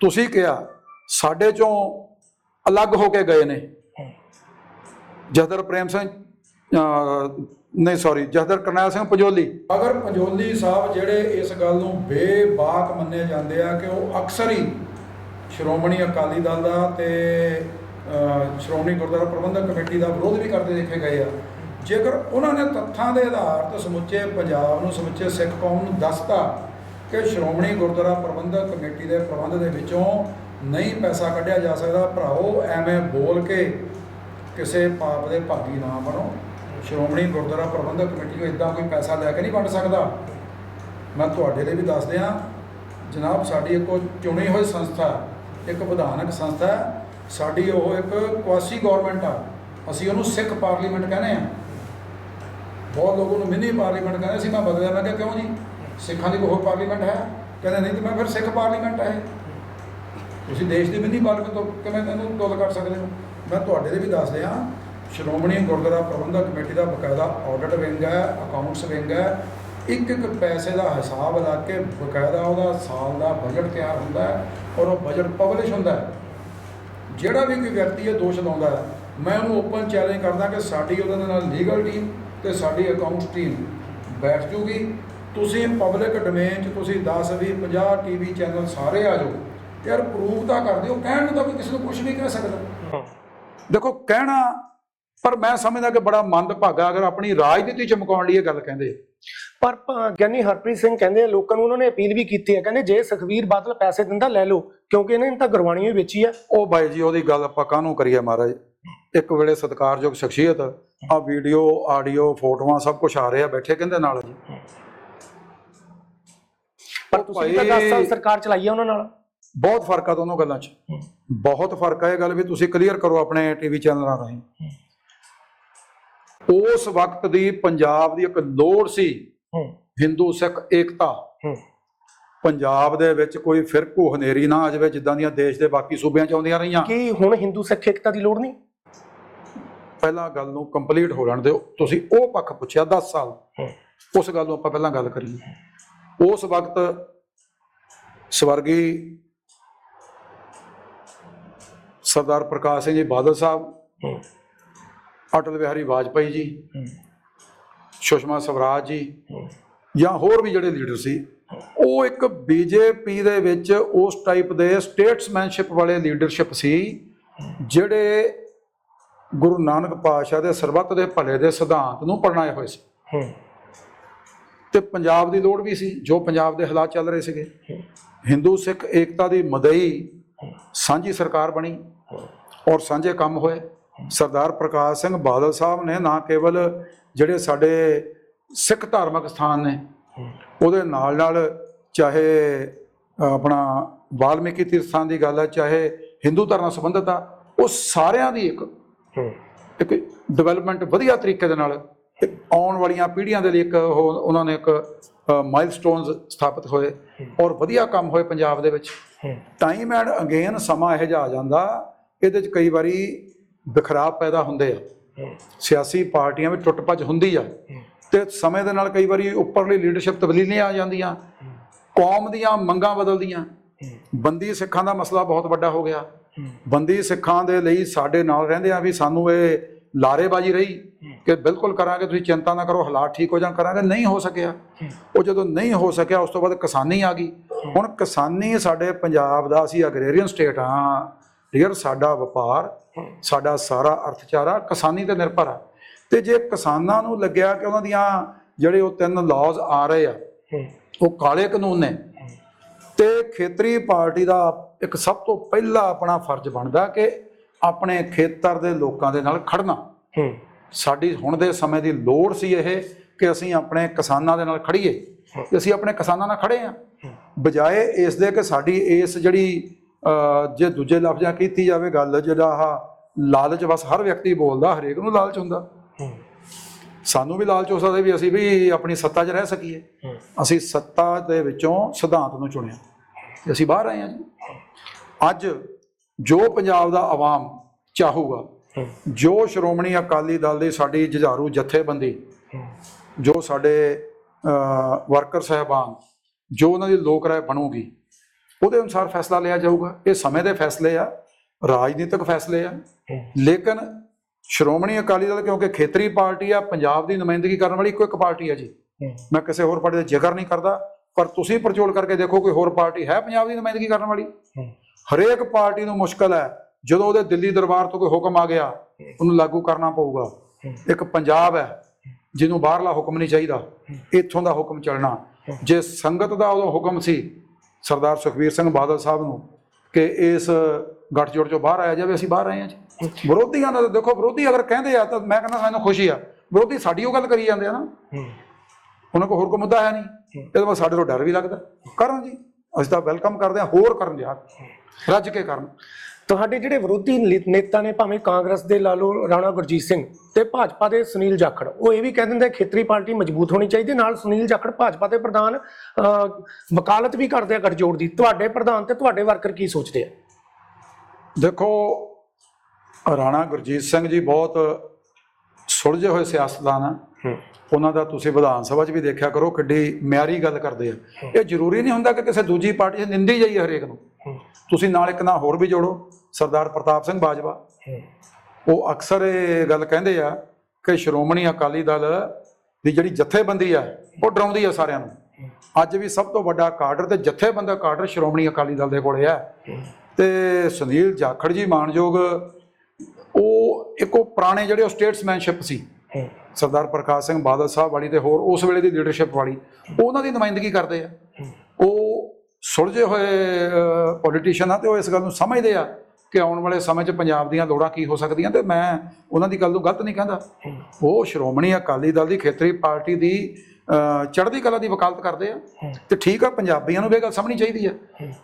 ਤੁਸੀਂ ਕਿਹਾ ਸਾਡੇ ਚੋਂ ਅਲੱਗ ਹੋ ਕੇ ਗਏ ਨੇ। ਜਹਦਰ ਪ੍ਰੇਮ ਸਿੰਘ ਨਹੀਂ ਸੌਰੀ ਜਹਦਰ ਕਰਨੈਲ ਸਿੰਘ ਪੰਜੋਲੀ। ਅਗਰ ਪੰਜੋਲੀ ਸਾਹਿਬ ਜਿਹੜੇ ਇਸ ਗੱਲ ਨੂੰ ਬੇਬਾਕ ਮੰਨੇ ਜਾਂਦੇ ਆ ਕਿ ਉਹ ਅਕਸਰ ਹੀ ਸ਼੍ਰੋਮਣੀ ਅਕਾਲੀ ਦਲ ਦਾ ਤੇ ਸ਼੍ਰੋਮਣੀ ਗੁਰਦੁਆਰਾ ਪ੍ਰਬੰਧਕ ਕਮੇਟੀ ਦਾ ਵਿਰੋਧ ਵੀ ਕਰਦੇ ਦੇਖੇ ਗਏ ਆ। ਜੇਕਰ ਉਹਨਾਂ ਨੇ ਤੱਥਾਂ ਦੇ ਆਧਾਰ ਤੇ ਸਮੁੱਚੇ ਪੰਜਾਬ ਨੂੰ, ਸਮੁੱਚੇ ਸਿੱਖ ਕੌਮ ਨੂੰ ਦੱਸਤਾ ਕਿ ਸ਼੍ਰੋਮਣੀ ਗੁਰਦੁਆਰਾ ਪ੍ਰਬੰਧਕ ਕਮੇਟੀ ਦੇ ਪ੍ਰਬੰਧ ਦੇ ਵਿੱਚੋਂ ਨਹੀਂ ਪੈਸਾ ਕੱਢਿਆ ਜਾ ਸਕਦਾ ਭਰਾਓ ਐਵੇਂ ਬੋਲ ਕੇ ਕਿਸੇ ਪਾਪ ਦੇ ਭਾਗੀ ਨਾ ਬਣੋ। ਸ਼੍ਰੋਮਣੀ ਗੁਰਦੁਆਰਾ ਪ੍ਰਬੰਧਕ ਕਮੇਟੀ ਨੂੰ ਇਦਾਂ ਕੋਈ ਪੈਸਾ ਲੈ ਕੇ ਨਹੀਂ ਵੰਡ ਸਕਦਾ। ਮੈਂ ਤੁਹਾਡੇ ਲਈ ਵੀ ਦੱਸ ਦਿਆਂ ਜਨਾਬ ਸਾਡੀ ਇੱਕ ਉਹ ਚੁਣੀ ਹੋਈ ਸੰਸਥਾ ਇੱਕ ਵਿਧਾਨਕ ਸੰਸਥਾ ਸਾਡੀ ਉਹ ਇੱਕ ਕੁਆਸੀ ਗਵਰਨਮੈਂਟ ਆ, ਅਸੀਂ ਉਹਨੂੰ ਸਿੱਖ ਪਾਰਲੀਮੈਂਟ ਕਹਿੰਦੇ ਆ ਬਹੁਤ ਲੋਕ ਉਹਨੂੰ ਮਿੰਨੀ ਪਾਰਲੀਮੈਂਟ ਕਹਿੰਦੇ ਸੀ ਮੈਂ ਬਦਲਿਆ। ਮੈਂ ਕਿਹਾ, ਕਿਉਂ ਜੀ? ਸਿੱਖਾਂ ਦੀ ਕੋਈ ਹੋਰ ਪਾਰਲੀਮੈਂਟ ਹੈ? ਕਹਿੰਦੇ, ਨਹੀਂ ਤੇ ਮੈਂ ਫਿਰ ਸਿੱਖ ਪਾਰਲੀਮੈਂਟ ਹੈ ਇਹ। ਤੁਸੀਂ ਦੇਸ਼ ਦੀ ਮਿੰਨੀ ਪਾਰਲੀਮੈਂਟ ਤੋਂ ਕਿਵੇਂ ਇਹਨੂੰ ਤੁਲ ਕਰ ਸਕਦੇ ਹੋ? ਮੈਂ ਤੁਹਾਡੇ ਲਈ ਵੀ ਦੱਸ ਦਿਆਂ ਸ਼੍ਰੋਮਣੀ ਗੁਰਦੁਆਰਾ ਪ੍ਰਬੰਧਕ ਕਮੇਟੀ ਦਾ ਬਕਾਇਦਾ ਆਡਿਟ ਵਿੰਗ ਹੈ ਅਕਾਊਂਟਸ ਵਿੰਗ ਹੈ। ਇੱਕ ਇੱਕ ਪੈਸੇ ਦਾ ਹਿਸਾਬ ਲਾ ਕੇ ਬਕਾਇਦਾ ਉਹਦਾ ਸਾਲ ਦਾ ਬਜਟ ਤਿਆਰ ਹੁੰਦਾ ਹੈ ਔਰ ਉਹ ਬਜਟ ਪਬਲਿਸ਼ ਹੁੰਦਾ ਹੈ। ਜਿਹੜਾ ਵੀ ਕੋਈ ਵਿਅਕਤੀ ਇਹ ਦੋਸ਼ ਲਾਉਂਦਾ ਹੈ ਮੈਂ ਉਹਨੂੰ ਓਪਨ ਚੈਲੰਜ ਕਰਦਾ ਕਿ ਸਾਡੀ ਉਹਦੇ ਨਾਲ ਲੀਗਲ ਟੀਮ ਤੇ ਸਾਡੀ ਅਕਾਊਂਟਸ ਟੀਮ ਬੈਠ ਜੂਗੀ। ਤੁਸੀਂ ਪਬਲਿਕ ਡੋਮੇਨ 'ਚ ਤੁਸੀਂ 10 20 50 ਟੀਵੀ ਚੈਨਲ ਸਾਰੇ ਆ ਜਾਓ। ਯਾਰ ਪ੍ਰੂਵ ਤਾਂ ਕਰ ਦਿਓ ਕਹਿਣ ਨੂੰ ਤਾਂ ਕੋਈ ਕਿਸੇ ਨੂੰ ਕੁਝ ਵੀ ਕਹਿ ਸਕਦਾ। ਦੇਖੋ ਕਹਿਣਾ ਪਰ ਮੈਂ ਸਮਝਦਾ ਕਿ ਬੜਾ ਮੰਦਭਾਗਾ ਅਗਰ ਆਪਣੀ ਰਾਜਨੀਤੀ ਚਮਕਾਉਣ ਲਈ ਇਹ ਗੱਲ ਕਹਿੰਦੇ। ਪਰ ਗਿਆਨੀ ਹਰਪ੍ਰੀਤ ਸਿੰਘ ਕਹਿੰਦੇ ਆ, ਲੋਕਾਂ ਨੂੰ ਉਹਨਾਂ ਨੇ ਅਪੀਲ ਵੀ ਕੀਤੀ ਹੈ ਕਹਿੰਦੇ ਜੇ ਸੁਖਵੀਰ ਬਾਦਲ ਪੈਸੇ ਦਿੰਦਾ ਲੈ ਲਓ ਕਿਉਂਕਿ ਇਹਨਾਂ ਨੇ ਤਾਂ ਗੁਰਬਾਣੀ ਵੀ ਵੇਚੀ ਆ। ਉਹ ਬਾਈ ਜੀ ਉਹਦੀ ਗੱਲ ਆਪਾਂ ਕਾਹਨੂੰ ਕਰੀਏ ਮਹਾਰਾਜ? ਇੱਕ ਵੇਲੇ ਸਤਿਕਾਰਯੋਗ ਸ਼ਖਸੀਅਤ ਆ ਵੀਡੀਓ ਆਡੀਓ ਫੋਟੋਆਂ ਸਭ ਕੁਝ ਆ ਰਿਹਾ ਬੈਠੇ ਕਹਿੰਦੇ ਨਾਲ ਜੀ। ਪਰ ਤੁਸੀਂ ਤਾਂ 10 ਭਾਈ- ਸਾਲ ਸਰਕਾਰ ਚਲਾਈ ਆ ਉਹਨਾਂ ਨਾਲ। ਬਹੁਤ ਫ਼ਰਕ ਆ ਦੋਨੋਂ ਗੱਲਾਂ 'ਚ। ਬਹੁਤ ਫ਼ਰਕ ਆ ਇਹ ਗੱਲ ਵੀ ਤੁਸੀਂ ਕਲੀਅਰ ਕਰੋ ਆਪਣੇ ਟੀਵੀ ਚੈਨਲਾਂ ਰਾਹੀਂ। ਉਸ ਵਕਤ ਦੀ ਪੰਜਾਬ ਦੀ ਇੱਕ ਲੋੜ ਸੀ ਹੂੰ। ਹਿੰਦੂ ਸਿੱਖ ਏਕਤਾ। ਹੂੰ। ਪੰਜਾਬ ਦੇ ਵਿੱਚ ਕੋਈ ਫਿਰਕੂ ਹਨੇਰੀ ਨਾ ਆ ਜਾਵੇ ਜਿੱਦਾਂ ਦੀਆਂ ਦੇਸ਼ ਦੇ ਬਾਕੀ ਸੂਬਿਆਂ 'ਚ ਆਉਂਦੀਆਂ ਰਹੀਆਂ। ਕੀ ਹੁਣ ਹਿੰਦੂ ਸਿੱਖ ਏਕਤਾ ਦੀ ਲੋੜ ਨਹੀਂ? ਪਹਿਲਾਂ ਗੱਲ ਨੂੰ ਕੰਪਲੀਟ ਹੋ ਲੈਣ ਦਿਓ। ਤੁਸੀਂ ਉਹ ਪੱਖ ਪੁੱਛਿਆ 10 ਸਾਲ। ਉਸ ਗੱਲ ਨੂੰ ਆਪਾਂ ਪਹਿਲਾਂ ਗੱਲ ਕਰੀਏ। ਉਸ ਵਕਤ ਸਵਰਗੀ ਸਰਦਾਰ ਪ੍ਰਕਾਸ਼ ਸਿੰਘ ਜੀ ਬਾਦਲ ਸਾਹਿਬ ਅਟਲ ਬਿਹਾਰੀ ਵਾਜਪਾਈ ਜੀ ਸੁਸ਼ਮਾ ਸਵਰਾਜ ਜੀ ਜਾਂ ਹੋਰ ਵੀ ਜਿਹੜੇ ਲੀਡਰ ਸੀ ਉਹ ਇੱਕ ਬੀਜੇਪੀ ਦੇ ਵਿੱਚ ਉਸ ਟਾਈਪ ਦੇ ਸਟੇਟਸਮੈਨਸ਼ਿਪ ਵਾਲੇ ਲੀਡਰਸ਼ਿਪ ਸੀ ਜਿਹੜੇ ਗੁਰੂ ਨਾਨਕ ਪਾਤਸ਼ਾਹ ਦੇ ਸਰਬੱਤ ਦੇ ਭਲੇ ਦੇ ਸਿਧਾਂਤ ਨੂੰ ਪਰਣਾਏ ਹੋਏ ਸੀ। ਤੇ ਪੰਜਾਬ ਦੀ ਲੋੜ ਵੀ ਸੀ ਜੋ ਪੰਜਾਬ ਦੇ ਹਾਲਾਤ ਚੱਲ ਰਹੇ ਸੀਗੇ। ਹਿੰਦੂ ਸਿੱਖ ਏਕਤਾ ਦੀ ਮਦਈ ਸਾਂਝੀ ਸਰਕਾਰ ਬਣੀ ਔਰ ਸਾਂਝੇ ਕੰਮ ਹੋਏ। ਸਰਦਾਰ ਪ੍ਰਕਾਸ਼ ਸਿੰਘ ਬਾਦਲ ਸਾਹਿਬ ਨੇ ਨਾ ਕੇਵਲ ਜਿਹੜੇ ਸਾਡੇ ਸਿੱਖ ਧਾਰਮਿਕ ਸਥਾਨ ਨੇ ਉਹਦੇ ਨਾਲ ਨਾਲ ਚਾਹੇ ਆਪਣਾ ਵਾਲਮੀਕੀ ਤੀਰਥ ਸਥਾਨ ਦੀ ਗੱਲ ਹੈ ਚਾਹੇ ਹਿੰਦੂ ਧਰਮ ਨਾਲ ਸੰਬੰਧਿਤ ਆ ਉਹ ਸਾਰਿਆਂ ਦੀ ਇੱਕ ਇੱਕ ਡਿਵੈਲਪਮੈਂਟ ਵਧੀਆ ਤਰੀਕੇ ਦੇ ਨਾਲ ਆਉਣ ਵਾਲੀਆਂ ਪੀੜ੍ਹੀਆਂ ਦੇ ਲਈ ਇੱਕ ਉਹ ਉਹਨਾਂ ਨੇ ਇੱਕ ਮਾਈਲਸਟੋਨਸ ਸਥਾਪਿਤ ਹੋਏ ਔਰ ਵਧੀਆ ਕੰਮ ਹੋਏ ਪੰਜਾਬ ਦੇ ਵਿੱਚ। ਟਾਈਮ ਐਂਡ ਅਗੇਨ ਸਮਾਂ ਇਹੋ ਆ ਜਾਂਦਾ ਇਹਦੇ 'ਚ ਕਈ ਵਾਰੀ ਵਿਖਰਾਵ ਪੈਦਾ ਹੁੰਦੇ ਆ। ਸਿਆਸੀ ਪਾਰਟੀਆਂ ਵਿੱਚ ਟੁੱਟ ਭੱਜ ਹੁੰਦੀ ਆ। ਤੇ ਸਮੇਂ ਦੇ ਨਾਲ ਕਈ ਵਾਰੀ ਉੱਪਰਲੀ ਲੀਡਰਸ਼ਿਪ ਤਬਦੀਲੀਆਂ ਆ ਜਾਂਦੀਆਂ। ਕੌਮ ਦੀਆਂ ਮੰਗਾਂ ਬਦਲਦੀਆਂ। ਬੰਦੀ ਸਿੱਖਾਂ ਦਾ ਮਸਲਾ ਬਹੁਤ ਵੱਡਾ ਹੋ ਗਿਆ। ਬੰਦੀ ਸਿੱਖਾਂ ਦੇ ਲਈ ਸਾਡੇ ਨਾਲ ਰਹਿੰਦੇ ਆ ਵੀ ਸਾਨੂੰ ਇਹ ਲਾਰੇਬਾਜ਼ੀ ਰਹੀ ਕਿ ਬਿਲਕੁਲ ਕਰਾਂਗੇ, ਤੁਸੀਂ ਚਿੰਤਾ ਨਾ ਕਰੋ, ਹਾਲਾਤ ਠੀਕ ਹੋ ਜਾਣ, ਕਰਾਂਗੇ। ਨਹੀਂ ਹੋ ਸਕਿਆ। ਉਹ ਜਦੋਂ ਨਹੀਂ ਹੋ ਸਕਿਆ, ਉਸ ਤੋਂ ਬਾਅਦ ਕਿਸਾਨੀ ਆ ਗਈ। ਹੁਣ ਕਿਸਾਨੀ ਸਾਡੇ ਪੰਜਾਬ ਦਾ ਅਸੀਂ ਅਗਰੇਰੀਅਨ ਸਟੇਟ ਹਾਂ ਡੀਅਰ ਸਾਡਾ ਵਪਾਰ ਸਾਡਾ ਸਾਰਾ ਅਰਥਚਾਰਾ ਕਿਸਾਨੀ ਤੇ ਨਿਰਭਰ ਆ। ਤੇ ਜੇ ਕਿਸਾਨਾਂ ਨੂੰ ਲੱਗਿਆ ਕਿ ਉਹਨਾਂ ਦੀਆਂ ਜਿਹੜੇ ਉਹ ਤਿੰਨ ਲਾਜ਼ ਆ ਰਹੇ ਆ ਉਹ ਕਾਲੇ ਕਾਨੂੰਨ ਨੇ ਤੇ ਖੇਤਰੀ ਪਾਰਟੀ ਦਾ ਇੱਕ ਸਭ ਤੋਂ ਪਹਿਲਾ ਆਪਣਾ ਫਰਜ਼ ਬਣਦਾ ਕਿ ਆਪਣੇ ਖੇਤਰ ਦੇ ਲੋਕਾਂ ਦੇ ਨਾਲ ਖੜਨਾ। ਸਾਡੀ ਹੁਣ ਦੇ ਸਮੇਂ ਦੀ ਲੋੜ ਸੀ ਇਹ ਕਿ ਅਸੀਂ ਆਪਣੇ ਕਿਸਾਨਾਂ ਦੇ ਨਾਲ ਖੜੀਏ ਅਸੀਂ ਆਪਣੇ ਕਿਸਾਨਾਂ ਨਾਲ ਖੜੇ ਆ। ਬਜਾਏ ਇਸ ਦੇ ਕਿ ਸਾਡੀ ਇਸ ਜਿਹੜੀ ਜੇ ਦੂਜੇ ਲਫ਼ਜ਼ਾਂ ਕੀਤੀ ਜਾਵੇ ਗੱਲ ਜਿਹੜਾ ਆਹ ਲਾਲਚ ਬਸ ਹਰ ਵਿਅਕਤੀ ਬੋਲਦਾ ਹਰੇਕ ਨੂੰ ਲਾਲਚ ਹੁੰਦਾ। ਸਾਨੂੰ ਵੀ ਲਾਲਚ ਹੋ ਸਕਦਾ ਵੀ ਅਸੀਂ ਵੀ ਆਪਣੀ ਸੱਤਾ 'ਚ ਰਹਿ ਸਕੀਏ। ਅਸੀਂ ਸੱਤਾ ਦੇ ਵਿੱਚੋਂ ਸਿਧਾਂਤ ਨੂੰ ਚੁਣਿਆ। ਤੇ ਅਸੀਂ ਬਾਹਰ ਆਏ ਹਾਂ ਜੀ। ਅੱਜ ਜੋ ਪੰਜਾਬ ਦਾ ਆਵਾਮ ਚਾਹੂਗਾ ਜੋ ਸ਼੍ਰੋਮਣੀ ਅਕਾਲੀ ਦਲ ਦੀ ਸਾਡੀ ਜੁਝਾਰੂ ਜਥੇਬੰਦੀ ਜੋ ਸਾਡੇ ਵਰਕਰ ਸਹਿਬਾਨ ਜੋ ਉਹਨਾਂ ਦੀ ਲੋਕ ਰਾਏ ਬਣੂਗੀ ਉਹਦੇ ਅਨੁਸਾਰ ਫੈਸਲਾ ਲਿਆ ਜਾਊਗਾ। ਇਹ ਸਮੇਂ ਦੇ ਫੈਸਲੇ ਆ ਰਾਜਨੀਤਿਕ ਫੈਸਲੇ ਆ। ਲੇਕਿਨ ਸ਼੍ਰੋਮਣੀ ਅਕਾਲੀ ਦਲ ਕਿਉਂਕਿ ਖੇਤਰੀ ਪਾਰਟੀ ਆ ਪੰਜਾਬ ਦੀ ਨੁਮਾਇੰਦਗੀ ਕਰਨ ਵਾਲੀ ਇੱਕੋ ਇੱਕ ਪਾਰਟੀ ਆ ਜੀ। ਮੈਂ ਕਿਸੇ ਹੋਰ ਪਾਰਟੀ ਦਾ ਜ਼ਿਕਰ ਨਹੀਂ ਕਰਦਾ ਪਰ ਤੁਸੀਂ ਪਰਚੋਲ ਕਰਕੇ ਦੇਖੋ ਕੋਈ ਹੋਰ ਪਾਰਟੀ ਹੈ ਪੰਜਾਬ ਦੀ ਨੁਮਾਇੰਦਗੀ ਕਰਨ ਵਾਲੀ? ਹਰੇਕ ਪਾਰਟੀ ਨੂੰ ਮੁਸ਼ਕਲ ਹੈ। ਜਦੋਂ ਉਹਦੇ ਦਿੱਲੀ ਦਰਬਾਰ ਤੋਂ ਕੋਈ ਹੁਕਮ ਆ ਗਿਆ ਉਹਨੂੰ ਲਾਗੂ ਕਰਨਾ ਪਊਗਾ। ਇੱਕ ਪੰਜਾਬ ਹੈ ਜਿਹਨੂੰ ਬਾਹਰਲਾ ਹੁਕਮ ਨਹੀਂ ਚਾਹੀਦਾ। ਇੱਥੋਂ ਦਾ ਹੁਕਮ ਚੱਲਣਾ। ਜੇ ਸੰਗਤ ਦਾ ਉਦੋਂ ਹੁਕਮ ਸੀ ਸਰਦਾਰ ਸੁਖਬੀਰ ਸਿੰਘ ਬਾਦਲ ਸਾਹਿਬ ਨੂੰ ਕਿ ਇਸ ਗੱਠਜੋੜ ਚੋਂ ਬਾਹਰ ਆਇਆ ਜਾਵੇ ਅਸੀਂ ਬਾਹਰ ਆਏ ਹਾਂ ਜੀ। ਵਿਰੋਧੀਆਂ ਦਾ ਦੇਖੋ ਵਿਰੋਧੀ ਅਗਰ ਕਹਿੰਦੇ ਆ ਤਾਂ ਮੈਂ ਕਹਿੰਦਾ ਮੈਨੂੰ ਖੁਸ਼ੀ ਆ। ਵਿਰੋਧੀ ਸਾਡੀ ਉਹ ਗੱਲ ਕਰੀ ਜਾਂਦੇ ਆ ਨਾ। ਉਹਨਾਂ ਕੋਲ ਹੋਰ ਕੋਈ ਮੁੱਦਾ ਹੈ ਨਹੀਂ। ਇਹਦੇ ਬਾਅਦ ਸਾਡੇ ਤੋਂ ਡਰ ਵੀ ਲੱਗਦਾ। ਕਰਨ ਜੀ ਅਸੀਂ ਤਾਂ ਵੈਲਕਮ ਕਰਦੇ ਹਾਂ ਹੋਰ ਕਰਨ ਯਾਰ ਰੱਜ ਕੇ ਕਰਨ। ਤੁਹਾਡੇ ਜਿਹੜੇ ਵਿਰੋਧੀ ਨੇਤਾ ਨੇ ਭਾਵੇਂ ਕਾਂਗਰਸ ਦੇ ਲਾ ਲਓ ਰਾਣਾ ਗੁਰਜੀਤ ਸਿੰਘ ਤੇ ਭਾਜਪਾ ਦੇ ਸੁਨੀਲ ਜਾਖੜ ਉਹ ਇਹ ਵੀ ਕਹਿ ਦਿੰਦੇ ਖੇਤਰੀ ਪਾਰਟੀ ਮਜ਼ਬੂਤ ਹੋਣੀ ਚਾਹੀਦੀ ਨਾਲ ਸੁਨੀਲ ਜਾਖੜ ਭਾਜਪਾ ਦੇ ਪ੍ਰਧਾਨ ਵਕਾਲਤ ਵੀ ਕਰਦੇ ਆ ਗੱਠਜੋੜ ਦੀ। ਤੁਹਾਡੇ ਪ੍ਰਧਾਨ ਤੇ ਤੁਹਾਡੇ ਵਰਕਰ ਕੀ ਸੋਚਦੇ ਆ? ਦੇਖੋ ਰਾਣਾ ਗੁਰਜੀਤ ਸਿੰਘ ਜੀ ਬਹੁਤ ਸੁਲਝੇ ਹੋਏ ਸਿਆਸਤਦਾਨ ਆ। ਉਹਨਾਂ ਦਾ ਤੁਸੀਂ ਵਿਧਾਨ ਸਭਾ 'ਚ ਵੀ ਦੇਖਿਆ ਕਰੋ ਕਿੱਡੀ ਮਿਆਰੀ ਗੱਲ ਕਰਦੇ ਆ। ਇਹ ਜ਼ਰੂਰੀ ਨਹੀਂ ਹੁੰਦਾ ਕਿ ਕਿਸੇ ਦੂਜੀ ਪਾਰਟੀ 'ਚ ਨਿੰਦੀ ਜਾਈਏ ਹਰੇਕ ਨੂੰ। ਤੁਸੀਂ ਨਾਲ ਇੱਕ ਨਾਂ ਹੋਰ ਵੀ ਜੋੜੋ, ਸਰਦਾਰ ਪ੍ਰਤਾਪ ਸਿੰਘ ਬਾਜਵਾ। ਉਹ ਅਕਸਰ ਇਹ ਗੱਲ ਕਹਿੰਦੇ ਆ ਕਿ ਸ਼੍ਰੋਮਣੀ ਅਕਾਲੀ ਦਲ ਦੀ ਜਿਹੜੀ ਜਥੇਬੰਦੀ ਆ, ਉਹ ਡਰਾਉਂਦੀ ਆ ਸਾਰਿਆਂ ਨੂੰ। ਅੱਜ ਵੀ ਸਭ ਤੋਂ ਵੱਡਾ ਕਾਡਰ ਤੇ ਜਥੇਬੰਦਾ ਕਾਡਰ ਸ਼੍ਰੋਮਣੀ ਅਕਾਲੀ ਦਲ ਦੇ ਕੋਲੇ ਆ। ਤੇ ਸੁਨੀਲ ਜਾਖੜ ਜੀ ਮਾਨਯੋਗ, ਉਹ ਇੱਕੋ ਪੁਰਾਣੇ ਜਿਹੜੇ ਉਹ ਸਟੇਟਸਮੈਨਸ਼ਿਪ ਸੀ। ਸਰਦਾਰ ਪ੍ਰਕਾਸ਼ ਸਿੰਘ ਬਾਦਲ ਸਾਹਿਬ ਵਾਲੀ ਤੇ ਹੋਰ ਉਸ ਵੇਲੇ ਦੀ ਲੀਡਰਸ਼ਿਪ ਵਾਲੀ, ਉਹਨਾਂ ਦੀ ਨੁਮਾਇੰਦਗੀ ਕਰਦੇ ਆ। ਸੁਲਝੇ ਹੋਏ ਪੋਲੀਟੀਸ਼ੀਅਨ ਆ ਤੇ ਉਹ ਇਸ ਗੱਲ ਨੂੰ ਸਮਝਦੇ ਆ ਕਿ ਆਉਣ ਵਾਲੇ ਸਮੇਂ 'ਚ ਪੰਜਾਬ ਦੀਆਂ ਲੋੜਾਂ ਕੀ ਹੋ ਸਕਦੀਆਂ ਤੇ ਮੈਂ ਉਹਨਾਂ ਦੀ ਗੱਲ ਨੂੰ ਗਲਤ ਨਹੀਂ ਕਹਿੰਦਾ। ਉਹ ਸ਼੍ਰੋਮਣੀ ਅਕਾਲੀ ਦਲ ਦੀ ਖੇਤਰੀ ਪਾਰਟੀ ਦੀ ਚੜ੍ਹਦੀ ਕਲਾ ਦੀ ਵਕਾਲਤ ਕਰਦੇ ਆ ਤੇ ਠੀਕ ਆ, ਪੰਜਾਬੀਆਂ ਨੂੰ ਵੀ ਇਹ ਗੱਲ ਸਮਝਣੀ ਚਾਹੀਦੀ ਆ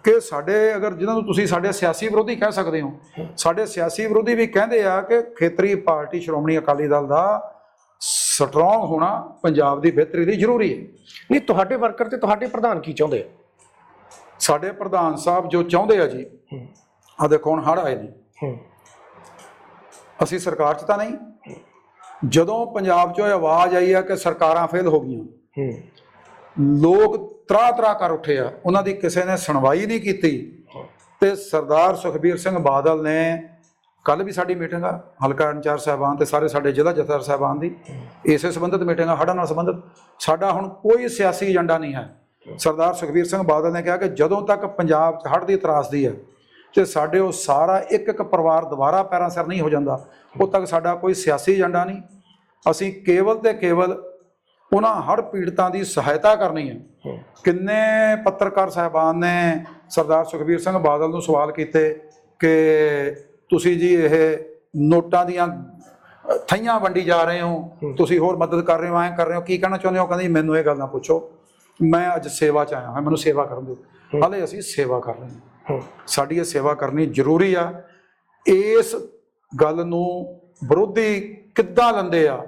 ਕਿ ਸਾਡੇ ਅਗਰ ਜਿਹਨਾਂ ਨੂੰ ਤੁਸੀਂ ਸਾਡੇ ਸਿਆਸੀ ਵਿਰੋਧੀ ਕਹਿ ਸਕਦੇ ਹੋ, ਸਾਡੇ ਸਿਆਸੀ ਵਿਰੋਧੀ ਵੀ ਕਹਿੰਦੇ ਆ ਕਿ ਖੇਤਰੀ ਪਾਰਟੀ ਸ਼੍ਰੋਮਣੀ ਅਕਾਲੀ ਦਲ ਦਾ ਸਟਰੋਂਗ ਹੋਣਾ ਪੰਜਾਬ ਦੀ ਬਿਹਤਰੀ ਲਈ ਜ਼ਰੂਰੀ ਹੈ। ਨਹੀਂ, ਤੁਹਾਡੇ ਵਰਕਰ ਤੇ ਤੁਹਾਡੇ ਪ੍ਰਧਾਨ ਕੀ ਚਾਹੁੰਦੇ ਆ? ਸਾਡੇ ਪ੍ਰਧਾਨ ਸਾਹਿਬ ਜੋ ਚਾਹੁੰਦੇ ਆ ਜੀ ਆ ਦੇਖੋ ਹੁਣ ਹੜ ਆਏ ਨੇ। ਅਸੀਂ ਸਰਕਾਰ 'ਚ ਤਾਂ ਨਹੀਂ। ਜਦੋਂ ਪੰਜਾਬ 'ਚੋਂ ਇਹ ਆਵਾਜ਼ ਆਈ ਆ ਕਿ ਸਰਕਾਰਾਂ ਫੇਲ ਹੋ ਗਈਆਂ ਲੋਕ ਤਰਾ ਤਰਾ ਕਰ ਉੱਠੇ ਆ। ਉਹਨਾਂ ਦੀ ਕਿਸੇ ਨੇ ਸੁਣਵਾਈ ਨਹੀਂ ਕੀਤੀ। ਤੇ ਸਰਦਾਰ ਸੁਖਬੀਰ ਸਿੰਘ ਬਾਦਲ ਨੇ ਕੱਲ ਵੀ ਸਾਡੀ ਮੀਟਿੰਗ ਆ ਹਲਕਾ ਇੰਚਾਰਜ ਸਾਹਿਬਾਨ ਤੇ ਸਾਰੇ ਸਾਡੇ ਜ਼ਿਲ੍ਹਾ ਜਥੇਦਾਰ ਸਾਹਿਬਾਨ ਦੀ। ਇਸੇ ਸੰਬੰਧਿਤ ਮੀਟਿੰਗ ਆ ਹੜ੍ਹਾਂ ਨਾਲ ਸੰਬੰਧਿਤ। ਸਾਡਾ ਹੁਣ ਕੋਈ ਸਿਆਸੀ ਏਜੰਡਾ ਨਹੀਂ ਹੈ। ਸਰਦਾਰ ਸੁਖਬੀਰ ਸਿੰਘ ਬਾਦਲ ਨੇ ਕਿਹਾ ਕਿ ਜਦੋਂ ਤੱਕ ਪੰਜਾਬ 'ਚ ਹੜ੍ਹ ਦੀ ਤਰਾਸਦੀ ਹੈ ਤੇ ਸਾਡੇ ਉਹ ਸਾਰਾ ਇੱਕ ਇੱਕ ਪਰਿਵਾਰ ਦੁਬਾਰਾ ਪੈਰਾਂ ਸਿਰ ਨਹੀਂ ਹੋ ਜਾਂਦਾ ਉਦੋਂ ਤੱਕ ਸਾਡਾ ਕੋਈ ਸਿਆਸੀ ਏਜੰਡਾ ਨਹੀਂ। ਅਸੀਂ ਕੇਵਲ ਤੇ ਕੇਵਲ ਉਹਨਾਂ ਹੜ੍ਹ ਪੀੜਤਾਂ ਦੀ ਸਹਾਇਤਾ ਕਰਨੀ ਹੈ। ਕਿੰਨੇ ਪੱਤਰਕਾਰ ਸਾਹਿਬਾਨ ਨੇ ਸਰਦਾਰ ਸੁਖਬੀਰ ਸਿੰਘ ਬਾਦਲ ਨੂੰ ਸਵਾਲ ਕੀਤੇ ਕਿ ਤੁਸੀਂ ਜੀ ਇਹ ਨੋਟਾਂ ਦੀਆਂ ਥਈਆਂ ਵੰਡੀ ਜਾ ਰਹੇ ਹੋ ਤੁਸੀਂ ਹੋਰ ਮਦਦ ਕਰ ਰਹੇ ਹੋ ਐਂ ਕਰ ਰਹੇ ਹੋ ਕੀ ਕਹਿਣਾ ਚਾਹੁੰਦੇ ਹੋ? ਕਹਿੰਦੇ ਮੈਨੂੰ ਇਹ ਗੱਲ ਨਾ ਪੁੱਛੋ। ਮੈਂ ਅੱਜ ਸੇਵਾ 'ਚ ਆਇਆ ਹਾਂ ਮੈਨੂੰ ਸੇਵਾ ਕਰਨ ਦਿਓ। ਹਾਲੇ ਅਸੀਂ ਸੇਵਾ ਕਰ ਰਹੇ ਹਾਂ। ਸਾਡੀ ਇਹ ਸੇਵਾ ਕਰਨੀ ਜ਼ਰੂਰੀ ਆ। ਇਸ ਗੱਲ ਨੂੰ ਵਿਰੋਧੀ ਕਿੱਦਾਂ ਲੰਦੇ ਆ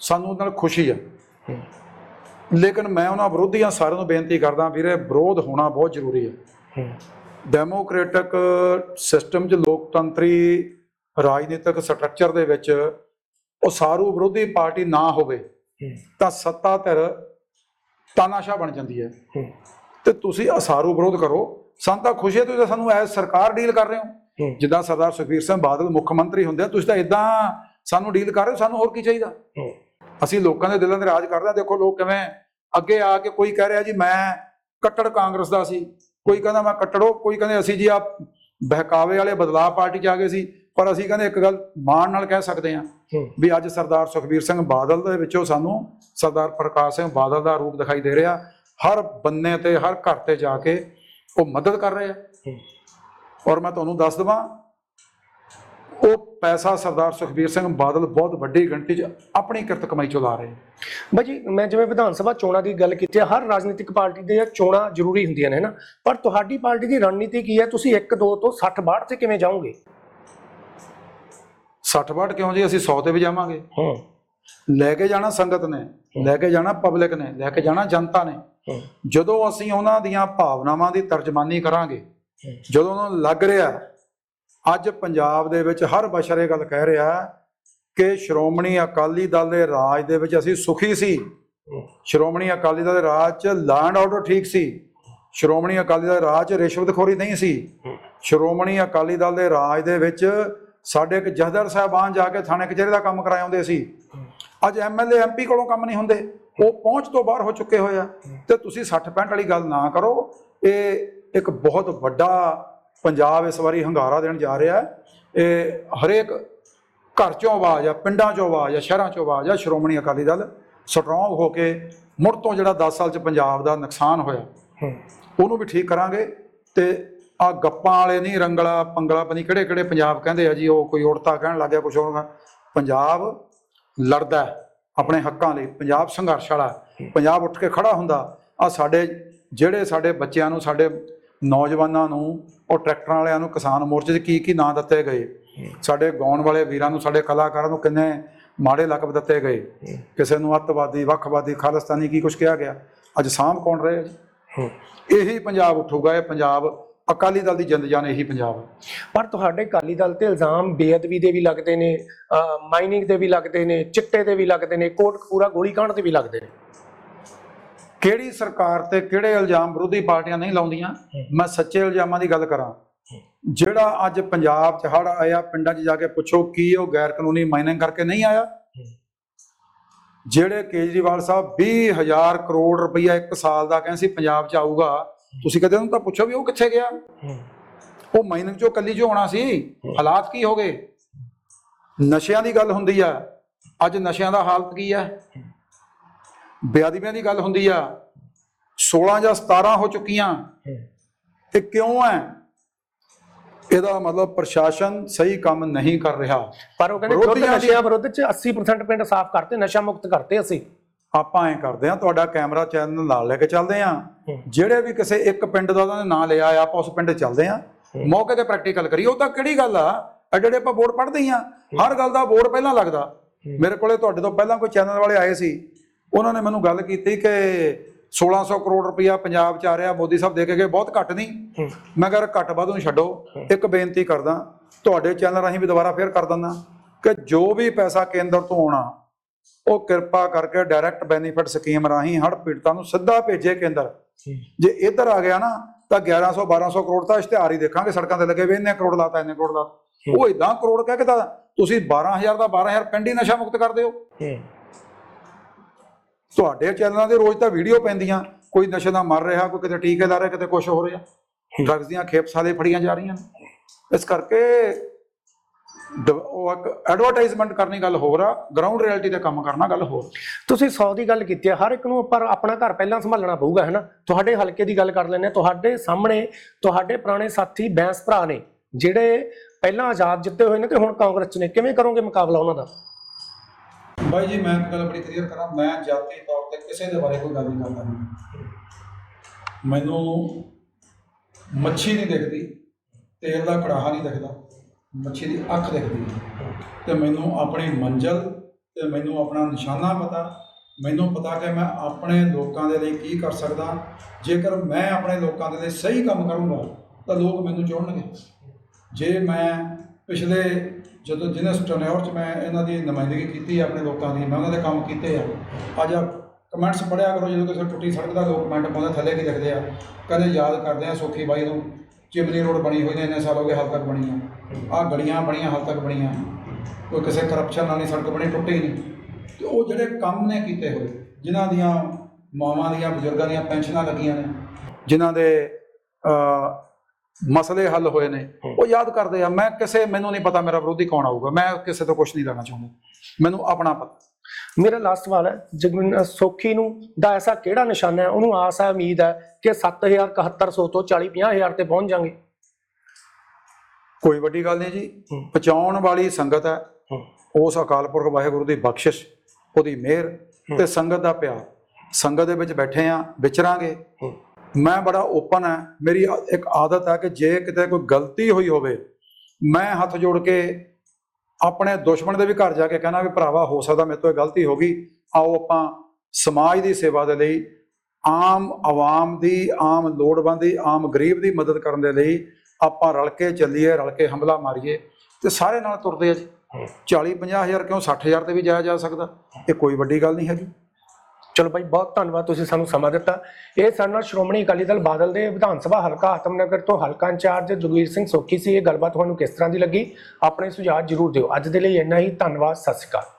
ਸਾਨੂੰ ਨਾਲ ਖੁਸ਼ੀ ਆ। ਲੇਕਿਨ ਮੈਂ ਉਹਨਾਂ ਵਿਰੋਧੀਆਂ ਸਾਰਿਆਂ ਨੂੰ ਬੇਨਤੀ ਕਰਦਾ ਵੀਰੇ ਵਿਰੋਧ ਹੋਣਾ ਬਹੁਤ ਜ਼ਰੂਰੀ ਹੈ। ਡੈਮੋਕ੍ਰੈਟਿਕ ਸਿਸਟਮ 'ਚ ਲੋਕਤੰਤਰੀ ਰਾਜਨੀਤਿਕ ਸਟਰਕਚਰ ਦੇ ਵਿੱਚ ਉਹ ਸਾਰੂ ਵਿਰੋਧੀ ਪਾਰਟੀ ਨਾ ਹੋਵੇ ਤਾਂ ਸੱਤਾ ਧਿਰ ਤਾਨਾਸ਼ਾ ਬਣ ਜਾਂਦੀ ਹੈ। ਤੇ ਤੁਸੀਂ ਅਸਾਰੂ ਵਿਰੋਧ ਕਰੋ। ਸਾਨੂੰ ਤਾਂ ਖੁਸ਼ੀ ਹੈ ਤੁਸੀਂ ਤਾਂ ਸਾਨੂੰ ਐਸ ਸਰਕਾਰ ਡੀਲ ਕਰ ਰਹੇ ਹੋ। ਜਿੱਦਾਂ ਸਰਦਾਰ ਸੁਖਬੀਰ ਸਿੰਘ ਬਾਦਲ ਮੁੱਖ ਮੰਤਰੀ ਹੁੰਦੇ ਆ ਤੁਸੀਂ ਤਾਂ ਇਦਾਂ ਸਾਨੂੰ ਡੀਲ ਕਰ ਰਹੇ ਹੋ ਸਾਨੂੰ ਹੋਰ ਕੀ ਚਾਹੀਦਾ? ਅਸੀਂ ਲੋਕਾਂ ਦੇ ਦਿਲਾਂ 'ਤੇ ਰਾਜ ਕਰਦੇ ਹਾਂ ਦੇਖੋ ਲੋਕ ਕਿਵੇਂ ਅੱਗੇ ਆ ਕੇ ਕੋਈ ਕਹਿ ਰਿਹਾ ਜੀ ਮੈਂ ਕੱਟੜ ਕਾਂਗਰਸ ਦਾ ਸੀ। ਕੋਈ ਕਹਿੰਦਾ ਮੈਂ ਕੱਟੜੋ ਕੋਈ ਕਹਿੰਦੇ ਅਸੀਂ ਜੀ ਆ ਬਹਿਕਾਵੇ ਵਾਲੇ ਬਦਲਾਅ ਪਾਰਟੀ 'ਚ ਆ ਗਏ ਸੀ। ਪਰ ਅਸੀਂ ਕਹਿੰਦੇ ਇੱਕ ਗੱਲ ਮਾਣ ਨਾਲ ਕਹਿ ਸਕਦੇ ਹਾਂ ਵੀ ਅੱਜ ਸਰਦਾਰ ਸੁਖਬੀਰ ਸਿੰਘ ਬਾਦਲ ਦੇ ਵਿੱਚੋਂ ਸਾਨੂੰ ਸਰਦਾਰ ਪ੍ਰਕਾਸ਼ ਸਿੰਘ ਬਾਦਲ ਦਾ ਰੂਪ ਦਿਖਾਈ ਦੇ ਰਿਹਾ। ਹਰ ਬੰਨੇ ਤੇ ਹਰ ਘਰ ਤੇ ਜਾ ਕੇ ਉਹ ਮਦਦ ਕਰ ਰਹੇ ਆ। ਔਰ ਮੈਂ ਤੁਹਾਨੂੰ ਦੱਸ ਦਵਾਂ ਉਹ ਪੈਸਾ ਸਰਦਾਰ ਸੁਖਬੀਰ ਸਿੰਘ ਬਾਦਲ ਬਹੁਤ ਵੱਡੀ ਗਿਣਤੀ 'ਚ ਆਪਣੀ ਕਿਰਤ ਕਮਾਈ ਚੋਂ ਲਾ ਰਹੇ ਬਾਜੀ ਮੈਂ ਜਿਵੇਂ ਵਿਧਾਨ ਸਭਾ ਚੋਣਾਂ ਦੀ ਗੱਲ ਕੀਤੀ ਹੈ ਹਰ ਰਾਜਨੀਤਿਕ ਪਾਰਟੀ ਦੇ ਚੋਣਾਂ ਜ਼ਰੂਰੀ ਹੁੰਦੀਆਂ ਨੇ ਨਾ? ਪਰ ਤੁਹਾਡੀ ਪਾਰਟੀ ਦੀ ਰਣਨੀਤੀ ਕੀ ਹੈ? ਤੁਸੀਂ 1 2 ਤੋਂ 60 62 ਤੇ ਕਿਵੇਂ ਜਾਓਗੇ? 60 ਵਾਟ ਕਿਉਂ ਜੀ? ਅਸੀਂ 100 ਤੇ ਵੀ ਜਾਵਾਂਗੇ। ਹੂੰ। ਲੈ ਕੇ ਜਾਣਾ ਸੰਗਤ ਨੇ ਲੈ ਕੇ ਜਾਣਾ ਪਬਲਿਕ ਨੇ ਲੈ ਕੇ ਜਾਣਾ ਜਨਤਾ ਨੇ। ਜਦੋਂ ਅਸੀਂ ਉਹਨਾਂ ਦੀਆਂ ਭਾਵਨਾਵਾਂ ਦੀ ਤਰਜਮਾਨੀ ਕਰਾਂਗੇ ਜਦੋਂ ਉਹਨਾਂ ਨੂੰ ਲੱਗ ਰਿਹਾ ਅੱਜ ਪੰਜਾਬ ਦੇ ਵਿੱਚ ਹਰ ਬਸ਼ਰ ਇਹ ਗੱਲ ਕਹਿ ਰਿਹਾ ਕਿ ਸ਼੍ਰੋਮਣੀ ਅਕਾਲੀ ਦਲ ਦੇ ਰਾਜ ਦੇ ਵਿੱਚ ਅਸੀਂ ਸੁਖੀ ਸੀ। ਸ਼੍ਰੋਮਣੀ ਅਕਾਲੀ ਦਲ ਦੇ ਰਾਜ 'ਚ ਲਾਂਡ ਆਰਡਰ ਠੀਕ ਸੀ। ਸ਼੍ਰੋਮਣੀ ਅਕਾਲੀ ਦਲ ਦੇ ਰਾਜ 'ਚ ਰਿਸ਼ਵਤਖੋਰੀ ਨਹੀਂ ਸੀ। ਸ਼੍ਰੋਮਣੀ ਅਕਾਲੀ ਦਲ ਦੇ ਰਾਜ ਦੇ ਵਿੱਚ ਸਾਡੇ ਇੱਕ ਜਥੇਦਾਰ ਸਾਹਿਬਾਨ ਜਾ ਕੇ ਥਾਣੇ ਕਚਹਿਰੀ ਦਾ ਕੰਮ ਕਰਾਏ ਹੁੰਦੇ ਸੀ। ਅੱਜ ਐਮਐਲਏ ਐਮਪੀ ਕੋਲੋਂ ਕੰਮ ਨਹੀਂ ਹੁੰਦੇ। ਉਹ ਪਹੁੰਚ ਤੋਂ ਬਾਹਰ ਹੋ ਚੁੱਕੇ ਹੋਏ ਆ। ਤੇ ਤੁਸੀਂ 60 65 ਵਾਲੀ ਗੱਲ ਨਾ ਕਰੋ। ਇਹ ਇੱਕ ਬਹੁਤ ਵੱਡਾ ਪੰਜਾਬ ਇਸ ਵਾਰੀ ਹੰਗਾਰਾ ਦੇਣ ਜਾ ਰਿਹਾ। ਇਹ ਹਰੇਕ ਘਰ ਚੋਂ ਆਵਾਜ਼ ਆ ਪਿੰਡਾਂ ਚੋਂ ਆਵਾਜ਼ ਆ ਸ਼ਹਿਰਾਂ ਚੋਂ ਆਵਾਜ਼ ਆ ਸ਼੍ਰੋਮਣੀ ਅਕਾਲੀ ਦਲ ਸਟਰੋਂਗ ਹੋ ਕੇ ਮੁੜ ਤੋਂ ਜਿਹੜਾ 10 ਸਾਲ ਚ ਪੰਜਾਬ ਦਾ ਨੁਕਸਾਨ ਹੋਇਆ ਉਹਨੂੰ ਵੀ ਠੀਕ ਕਰਾਂਗੇ। ਤੇ ਆ ਗੱਪਾਂ ਵਾਲੇ ਨਹੀਂ ਰੰਗਲਾ ਪੰਗਲਾ ਪਨੀ ਕਿਹੜੇ ਕਿਹੜੇ ਪੰਜਾਬ ਕਹਿੰਦੇ ਆ ਜੀ ਉਹ ਕੋਈ ਉੜਤਾ ਕਹਿਣ ਲੱਗ ਗਿਆ ਕੁਝ ਹੋਣਾ ਪੰਜਾਬ ਲੜਦਾ ਆਪਣੇ ਹੱਕਾਂ ਲਈ ਪੰਜਾਬ ਸੰਘਰਸ਼ ਵਾਲਾ। ਪੰਜਾਬ ਉੱਠ ਕੇ ਖੜਾ ਹੁੰਦਾ। ਆ ਸਾਡੇ ਜਿਹੜੇ ਸਾਡੇ ਬੱਚਿਆਂ ਨੂੰ ਸਾਡੇ ਨੌਜਵਾਨਾਂ ਨੂੰ ਉਹ ਟਰੈਕਟਰਾਂ ਵਾਲਿਆਂ ਨੂੰ ਕਿਸਾਨ ਮੋਰਚੇ 'ਚ ਕੀ ਕੀ ਨਾਂ ਦਿੱਤੇ ਗਏ? ਸਾਡੇ ਗਾਉਣ ਵਾਲੇ ਵੀਰਾਂ ਨੂੰ ਸਾਡੇ ਕਲਾਕਾਰਾਂ ਨੂੰ ਕਿੰਨੇ ਮਾੜੇ ਲਕਬ ਦਿੱਤੇ ਗਏ? ਕਿਸੇ ਨੂੰ ਅੱਤਵਾਦੀ ਵੱਖਵਾਦੀ ਖਾਲਿਸਤਾਨੀ ਕੀ ਕੁਝ ਕਿਹਾ ਗਿਆ? ਅੱਜ ਸਾਂਭ ਕੌਣ ਰਹੇ ਜੀ? ਹੂੰ। ਇਹੀ ਪੰਜਾਬ ਉੱਠੂਗਾ ਇਹ ਪੰਜਾਬ ਅਕਾਲੀ ਦਲ ਦੀ ਜਿੰਦ ਜਾਨ ਇਹੀ ਪੰਜਾਬ ਹੈ। ਪਰ ਤੁਹਾਡੇ ਅਕਾਲੀ ਦਲ ਤੇ ਇਲਜ਼ਾਮ ਬੇਅਦਬੀ ਦੇ ਵੀ ਲੱਗਦੇ ਨੇ ਮਾਈਨਿੰਗ ਦੇ ਵੀ ਲੱਗਦੇ ਨੇ ਚਿੱਟੇ ਦੇ ਵੀ ਲੱਗਦੇ ਨੇ ਕੋਟਕਪੂਰਾ ਗੋਲੀकांड ਦੇ ਵੀ ਲੱਗਦੇ ਨੇ। ਕਿਹੜੀ ਸਰਕਾਰ ਤੇ ਕਿਹੜੇ ਇਲਜ਼ਾਮ ਵਿਰੋਧੀ ਪਾਰਟੀਆਂ ਨਹੀਂ ਲਾਉਂਦੀਆਂ? ਮੈਂ ਸੱਚੇ ਇਲਜ਼ਾਮਾਂ ਦੀ ਗੱਲ ਕਰਾਂ। ਜਿਹੜਾ ਅੱਜ ਪੰਜਾਬ 'ਚ ਹੜ ਆਇਆ ਪਿੰਡਾਂ 'ਚ ਜਾ ਕੇ ਪੁੱਛੋ ਕੀ ਉਹ ਗੈਰ ਕਾਨੂੰਨੀ ਮਾਈਨਿੰਗ ਕਰਕੇ ਨਹੀਂ ਆਇਆ? ਜਿਹੜੇ ਕੇਜਰੀਵਾਲ ਸਾਹਿਬ 20000 ਕਰੋੜ ਰੁਪਈਆ ਇੱਕ ਸਾਲ ਦਾ ਕਹਿੰਦੇ ਸੀ ਪੰਜਾਬ 'ਚ ਆਊਗਾ ਤੁਸੀਂ ਕਦੇ ਉਹਨੂੰ ਤਾਂ ਪੁੱਛੋ ਵੀ ਉਹ ਕਿੱਥੇ ਗਿਆ? ਉਹ ਮਾਈਨਿੰਗ 'ਚੋਂ ਕੱਲੀ 'ਚੋਂ ਆਉਣਾ ਸੀ। ਹਾਲਾਤ ਕੀ ਹੋ ਗਏ? ਨਸ਼ਿਆਂ ਦੀ ਗੱਲ ਹੁੰਦੀ ਆ। ਅੱਜ ਨਸ਼ਿਆਂ ਦਾ ਹਾਲਤ ਕੀ ਆ? ਬੇਅਦਬੀਆਂ ਦੀ ਗੱਲ ਹੁੰਦੀ ਆ। 16 ਜਾਂ 17 ਹੋ ਚੁੱਕੀਆਂ। ਇਹ ਕਿਉਂ ਹੈ ਇਹਦਾ ਮਤਲਬ ਪ੍ਰਸ਼ਾਸਨ ਸਹੀ ਕੰਮ ਨਹੀਂ ਕਰ ਰਿਹਾ। ਪਰ ਉਹ ਕਹਿੰਦੇ ਖੁਦ ਵਿਰੋਧੀਆਂ ਨਸ਼ਿਆਂ ਵਿਰੁੱਧ ਚ 80% ਪਿੰਡ ਸਾਫ਼ ਕਰਤੇ ਨਸ਼ਾ ਮੁਕਤ ਕਰਤੇ ਅਸੀਂ। ਆਪਾਂ ਐ ਕਰਦੇ ਆ ਤੁਹਾਡਾ ਕੈਮਰਾ ਚੈਨਲ ਨਾਲ ਲੈ ਕੇ ਚੱਲਦੇ ਆ ਜਿਹੜੇ ਵੀ ਕਿਸੇ ਇੱਕ ਪਿੰਡ ਦਾ ਉਹਨਾਂ ਨੇ ਨਾਂ ਲਿਆ ਆ ਆਪਾਂ ਉਸ ਪਿੰਡ ਚੱਲਦੇ ਆ ਮੌਕੇ ਤੇ ਪ੍ਰੈਕਟੀਕਲ ਕਰੀਏ। ਉਹ ਤਾਂ ਕਿਹੜੀ ਗੱਲ ਆ? ਐਡੇ ਆਪਾਂ ਬੋਰਡ ਪੜ੍ਹਦੇ ਹੀ ਆ ਹਰ ਗੱਲ ਦਾ ਬੋਰਡ ਪਹਿਲਾਂ ਲੱਗਦਾ। ਮੇਰੇ ਕੋਲੇ ਤੁਹਾਡੇ ਤੋਂ ਪਹਿਲਾਂ ਕੋਈ ਚੈਨਲ ਵਾਲੇ ਆਏ ਸੀ। ਉਹਨਾਂ ਨੇ ਮੈਨੂੰ ਗੱਲ ਕੀਤੀ ਕਿ 1600 ਕਰੋੜ ਰੁਪਇਆ ਪੰਜਾਬ ਚ ਆ ਰਿਹਾ ਮੋਦੀ ਸਾਹਿਬ ਦੇ ਕੇ ਗਏ ਬਹੁਤ ਘੱਟ ਨਹੀਂ। ਮੈਂ ਕਿਹਾ ਘੱਟ ਵੱਧ ਨੂੰ ਛੱਡੋ। ਇੱਕ ਬੇਨਤੀ ਕਰਦਾ ਤੁਹਾਡੇ ਚੈਨਲ ਰਾਹੀਂ ਵੀ ਦੁਬਾਰਾ ਫੇਰ ਕਰ ਦਿੰਦਾ ਕਿ ਜੋ ਵੀ ਪੈਸਾ ਕੇਂਦਰ ਤੋਂ ਆਉਣਾ ਉਹ ਕਿਰਪਾ ਕਰਕੇ ਡਾਇਰੈਕਟ ਬੈਨੀਫਿਟ ਸਕੀਮ ਰਾਹੀਂ ਹੜ ਪੀੜਤਾਂ ਨੂੰ ਸਿੱਧਾ ਭੇਜੇ ਕੇਂਦਰ। ਜੇ। ਇੱਧਰ ਆ ਗਿਆ ਨਾ ਤਾਂ 1100 1200 ਕਰੋੜ ਤਾਂ ਇਸ਼ਤਿਹਾਰ ਹੀ ਦੇਖਾਂਗੇ ਸੜਕਾਂ ਤੇ ਲੱਗੇ ਵੇ ਇੰਨੇ ਕਰੋੜ ਲਾਤਾ ਇੰਨੇ ਕਰੋੜ ਲਾਤਾ। ਉਹ ਇਦਾਂ ਕਰੋੜ ਕਹਿ ਕੇ ਤਾਂ ਤੁਸੀਂ 12000 ਦਾ 12000 ਪਿੰਡ ਹੀ ਨਸ਼ਾ ਮੁਕਤ ਕਰ ਦਿਓ। ਤੁਹਾਡੇ ਚੈਨਲਾਂ ਦੇ ਰੋਜ਼ ਤਾਂ ਵੀਡੀਓ ਪੈਂਦੀਆਂ ਕੋਈ ਨਸ਼ੇ ਨਾਲ ਮਰ ਰਿਹਾ ਕੋਈ ਕਿਤੇ ਟੀਕੇ ਲਾ ਰਿਹਾ ਕਿਤੇ ਕੁਝ ਹੋ ਰਿਹਾ। ਡਰੱਗਸ ਦੀਆਂ ਖੇਪਸਾਂ ਦੇ ਫੜੀਆਂ ਜਾ ਰਹੀਆਂ ਨੇ। ਇਸ ਕਰਕੇ ਉਹ ਇੱਕ ਐਡਵਰਟਾਈਜ਼ਮੈਂਟ ਕਰਨੀ ਗੱਲ ਹੋਰ ਆ ਗਰਾਊਂਡ ਰਿਐਲਿਟੀ ਤੇ ਕੰਮ ਕਰਨਾ ਗੱਲ ਹੋਰ। ਤੁਸੀਂ 100 ਦੀ ਗੱਲ ਕੀਤੀ ਹੈ ਹਰ ਇੱਕ ਨੂੰ ਪਰ ਆਪਣਾ ਘਰ ਪਹਿਲਾਂ ਸੰਭਾਲਣਾ ਪਊਗਾ ਹੈ ਨਾ? ਤੁਹਾਡੇ ਹਲਕੇ ਦੀ ਗੱਲ ਕਰ ਲੈਂਦੇ ਹਾਂ ਤੁਹਾਡੇ ਸਾਹਮਣੇ ਤੁਹਾਡੇ ਪੁਰਾਣੇ ਸਾਥੀ ਬੈਂਸ ਭਰਾ ਨੇ ਜਿਹੜੇ ਪਹਿਲਾਂ ਆਜ਼ਾਦ ਜਿੱਤੇ ਹੋਏ ਨੇ ਤੇ ਹੁਣ ਕਾਂਗਰਸ 'ਚ ਨੇ ਕਿਵੇਂ ਕਰੋਗੇ ਮੁਕਾਬਲਾ ਉਹਨਾਂ ਦਾ? ਬਾਈ ਜੀ ਮੈਂ ਇੱਕ ਗੱਲ ਬੜੀ ਕਲੀਅਰ ਕਰਾਂ ਮੈਂ ਜਾਤੀ ਤੌਰ ਤੇ ਕਿਸੇ ਦੇ ਬਾਰੇ ਕੋਈ ਗੱਲ ਨਹੀਂ ਕਰਦਾ। ਮੈਨੂੰ ਮੱਛੀ ਨਹੀਂ ਦਿਖਦੀ ਤੇਲ ਦਾ ਕੜਾਹਾ ਨਹੀਂ ਦਿਖਦਾ। ਮੱਛੀ ਦੀ ਅੱਖ ਦਿਖਦੀ ਹੈ। ਤੇ ਮੈਨੂੰ ਆਪਣੀ ਮੰਜ਼ਲ ਤੇ ਮੈਨੂੰ ਆਪਣਾ ਨਿਸ਼ਾਨਾ ਪਤਾ। ਮੈਨੂੰ ਪਤਾ ਕਿ ਮੈਂ ਆਪਣੇ ਲੋਕਾਂ ਦੇ ਲਈ ਕੀ ਕਰ ਸਕਦਾ। ਜੇਕਰ ਮੈਂ ਆਪਣੇ ਲੋਕਾਂ ਦੇ ਲਈ ਸਹੀ ਕੰਮ ਕਰੂੰਗਾ, ਤਾਂ ਲੋਕ ਮੈਨੂੰ ਚੁਣਨਗੇ। ਜੇ ਮੈਂ ਪਿਛਲੇ ਜਦੋਂ ਜਿਹਨੇ ਟਨਿਓਰ ਚ ਮੈਂ ਇਹਨਾਂ ਦੀ ਨੁਮਾਇੰਦਗੀ ਕੀਤੀ ਹੈ ਆਪਣੇ ਲੋਕਾਂ ਦੀ, ਮੈਂ ਉਹਨਾਂ ਦੇ ਕੰਮ ਕੀਤੇ ਆ। ਅੱਜ ਕਮੈਂਟਸ ਪੜਿਆ ਕਰੋ, ਜਦੋਂ ਕਿਸੇ ਟੁੱਟੀ ਸੜਕ ਦਾ ਲੋਕ ਕਮੈਂਟ ਪਾਉਂਦੇ ਥੱਲੇ ਕੀ ਲਿਖਦੇ ਆ। ਕਦੇ ਯਾਦ ਕਰਦੇ ਆ ਸੁਖੀ ਬਾਈ ਨੂੰ। ਚਿਮਨੀ ਰੋਡ ਬਣੀ ਹੋਈ ਨੇ, ਇੰਨੇ ਸਾਲ ਹੋ ਗਏ ਹਾਲ ਤੱਕ ਬਣੀ ਆ ਆ ਗਲੀਆਂ ਬਣੀਆਂ, ਹਾਲ ਤੱਕ ਬਣੀਆਂ। ਕੋਈ ਕਿਸੇ ਕਰਪਸ਼ਨ ਨਾਲ ਨਹੀਂ ਸੜਕ ਬਣੀ, ਟੁੱਟੀ ਨਹੀਂ। ਤੇ ਉਹ ਜਿਹੜੇ ਕੰਮ ਨੇ ਕੀਤੇ ਹੋਏ, ਜਿਨ੍ਹਾਂ ਦੀਆਂ ਮਾਵਾਂ ਦੀਆਂ, ਬਜ਼ੁਰਗਾਂ ਦੀਆਂ ਪੈਨਸ਼ਨਾਂ ਲੱਗੀਆਂ ਨੇ, ਜਿਨ੍ਹਾਂ ਦੇ ਮਸਲੇ ਹੱਲ ਹੋਏ ਨੇ, ਉਹ ਯਾਦ ਕਰਦੇ ਆ। ਮੈਂ ਕਿਸੇ, ਮੈਨੂੰ ਨਹੀਂ ਪਤਾ ਮੇਰਾ ਵਿਰੋਧੀ ਕੌਣ ਆਊਗਾ। ਮੈਂ ਕਿਸੇ ਤੋਂ ਕੁਝ ਨਹੀਂ ਲੈਣਾ ਚਾਹੁੰਦਾ। ਮੈਨੂੰ ਆਪਣਾ ਪਤਾ। ਮੇਰਾ ਲਾਸਟ ਸਵਾਲ ਹੈ ਜਗਮਨ ਸੋਖੀ ਨੂੰ ਦਾ ਐਸਾ ਕਿਹੜਾ ਨਿਸ਼ਾਨਾ ਹੈ? ਉਹਨੂੰ ਆਸ ਹੈ ਉਮੀਦ ਹੈ ਕਿ 7100 ਤੋਂ 40 50000 ਤੇ ਪਹੁੰਚ ਜਾਾਂਗੇ ਕੋਈ ਵੱਡੀ ਗੱਲ ਨਹੀਂ ਜੀ। ਪਹੁੰਚਾਉਣ ਵਾਲੀ ਸੰਗਤ ਹੈ। ਉਸ ਅਕਾਲ ਪੁਰਖ ਵਾਹਿਗੁਰੂ ਦੀ ਬਖਸ਼ਿਸ਼ ਉਹਦੀ ਮਿਹਰ ਤੇ ਸੰਗਤ ਦਾ ਪਿਆਰ। ਸੰਗਤ ਦੇ ਵਿੱਚ ਬੈਠੇ ਆ ਵਿਚਰਾਂਗੇ। ਮੈਂ ਬੜਾ ਓਪਨ ਹੈ। ਮੇਰੀ ਇੱਕ ਆਦਤ ਹੈ ਕਿ ਜੇ ਕਿਤੇ ਕੋਈ ਗਲਤੀ ਹੋਈ ਹੋਵੇ ਮੈਂ ਹੱਥ ਜੋੜ ਕੇ ਆਪਣੇ ਦੁਸ਼ਮਣ ਦੇ ਵੀ ਘਰ ਜਾ ਕੇ ਕਹਿਣਾ ਵੀ ਭਰਾਵਾ ਹੋ ਸਕਦਾ ਮੇਰੇ ਤੋਂ ਇਹ ਗਲਤੀ ਹੋ ਗਈ। ਆਓ ਆਪਾਂ ਸਮਾਜ ਦੀ ਸੇਵਾ ਦੇ ਲਈ ਆਮ ਆਵਾਮ ਦੀ ਆਮ ਲੋੜਵੰਦ ਦੀ ਆਮ ਗਰੀਬ ਦੀ ਮਦਦ ਕਰਨ ਦੇ ਲਈ ਆਪਾਂ ਰਲ ਕੇ ਚੱਲੀਏ ਰਲ ਕੇ ਹਮਲਾ ਮਾਰੀਏ। ਤੇ ਸਾਰੇ ਨਾਲ ਤੁਰਦੇ ਆ ਜੀ। 40 50 ਹਜ਼ਾਰ ਕਿਉਂ 60 ਹਜ਼ਾਰ ਤੇ ਵੀ ਜਾਇਆ ਜਾ ਸਕਦਾ। ਇਹ ਕੋਈ ਵੱਡੀ ਗੱਲ ਨਹੀਂ ਹੈਗੀ। ਚਲੋ ਭਾਈ, ਬਹੁਤ ਧੰਨਵਾਦ ਤੁਸੀਂ ਸਾਨੂੰ ਸਮਾਂ ਦਿੱਤਾ। ਇਹ ਸਾਡੇ ਨਾਲ ਸ਼੍ਰੋਮਣੀ ਅਕਾਲੀ ਦਲ ਬਾਦਲ ਦੇ ਵਿਧਾਨ ਸਭਾ ਹਲਕਾ ਆਤਮਨਗਰ ਤੋਂ ਹਲਕਾ ਇੰਚਾਰਜ ਜਗਵੀਰ ਸਿੰਘ ਸੋਖੀ ਸੀ। ਇਹ ਗੱਲਬਾਤ ਤੁਹਾਨੂੰ ਕਿਸ ਤਰ੍ਹਾਂ ਦੀ ਲੱਗੀ? ਆਪਣੇ ਸੁਝਾਅ ਜ਼ਰੂਰ ਦਿਓ। ਅੱਜ ਦੇ ਲਈ ਇੰਨਾ ਹੀ। ਧੰਨਵਾਦ। ਸਤਿ ਸ਼੍ਰੀ ਅਕਾਲ।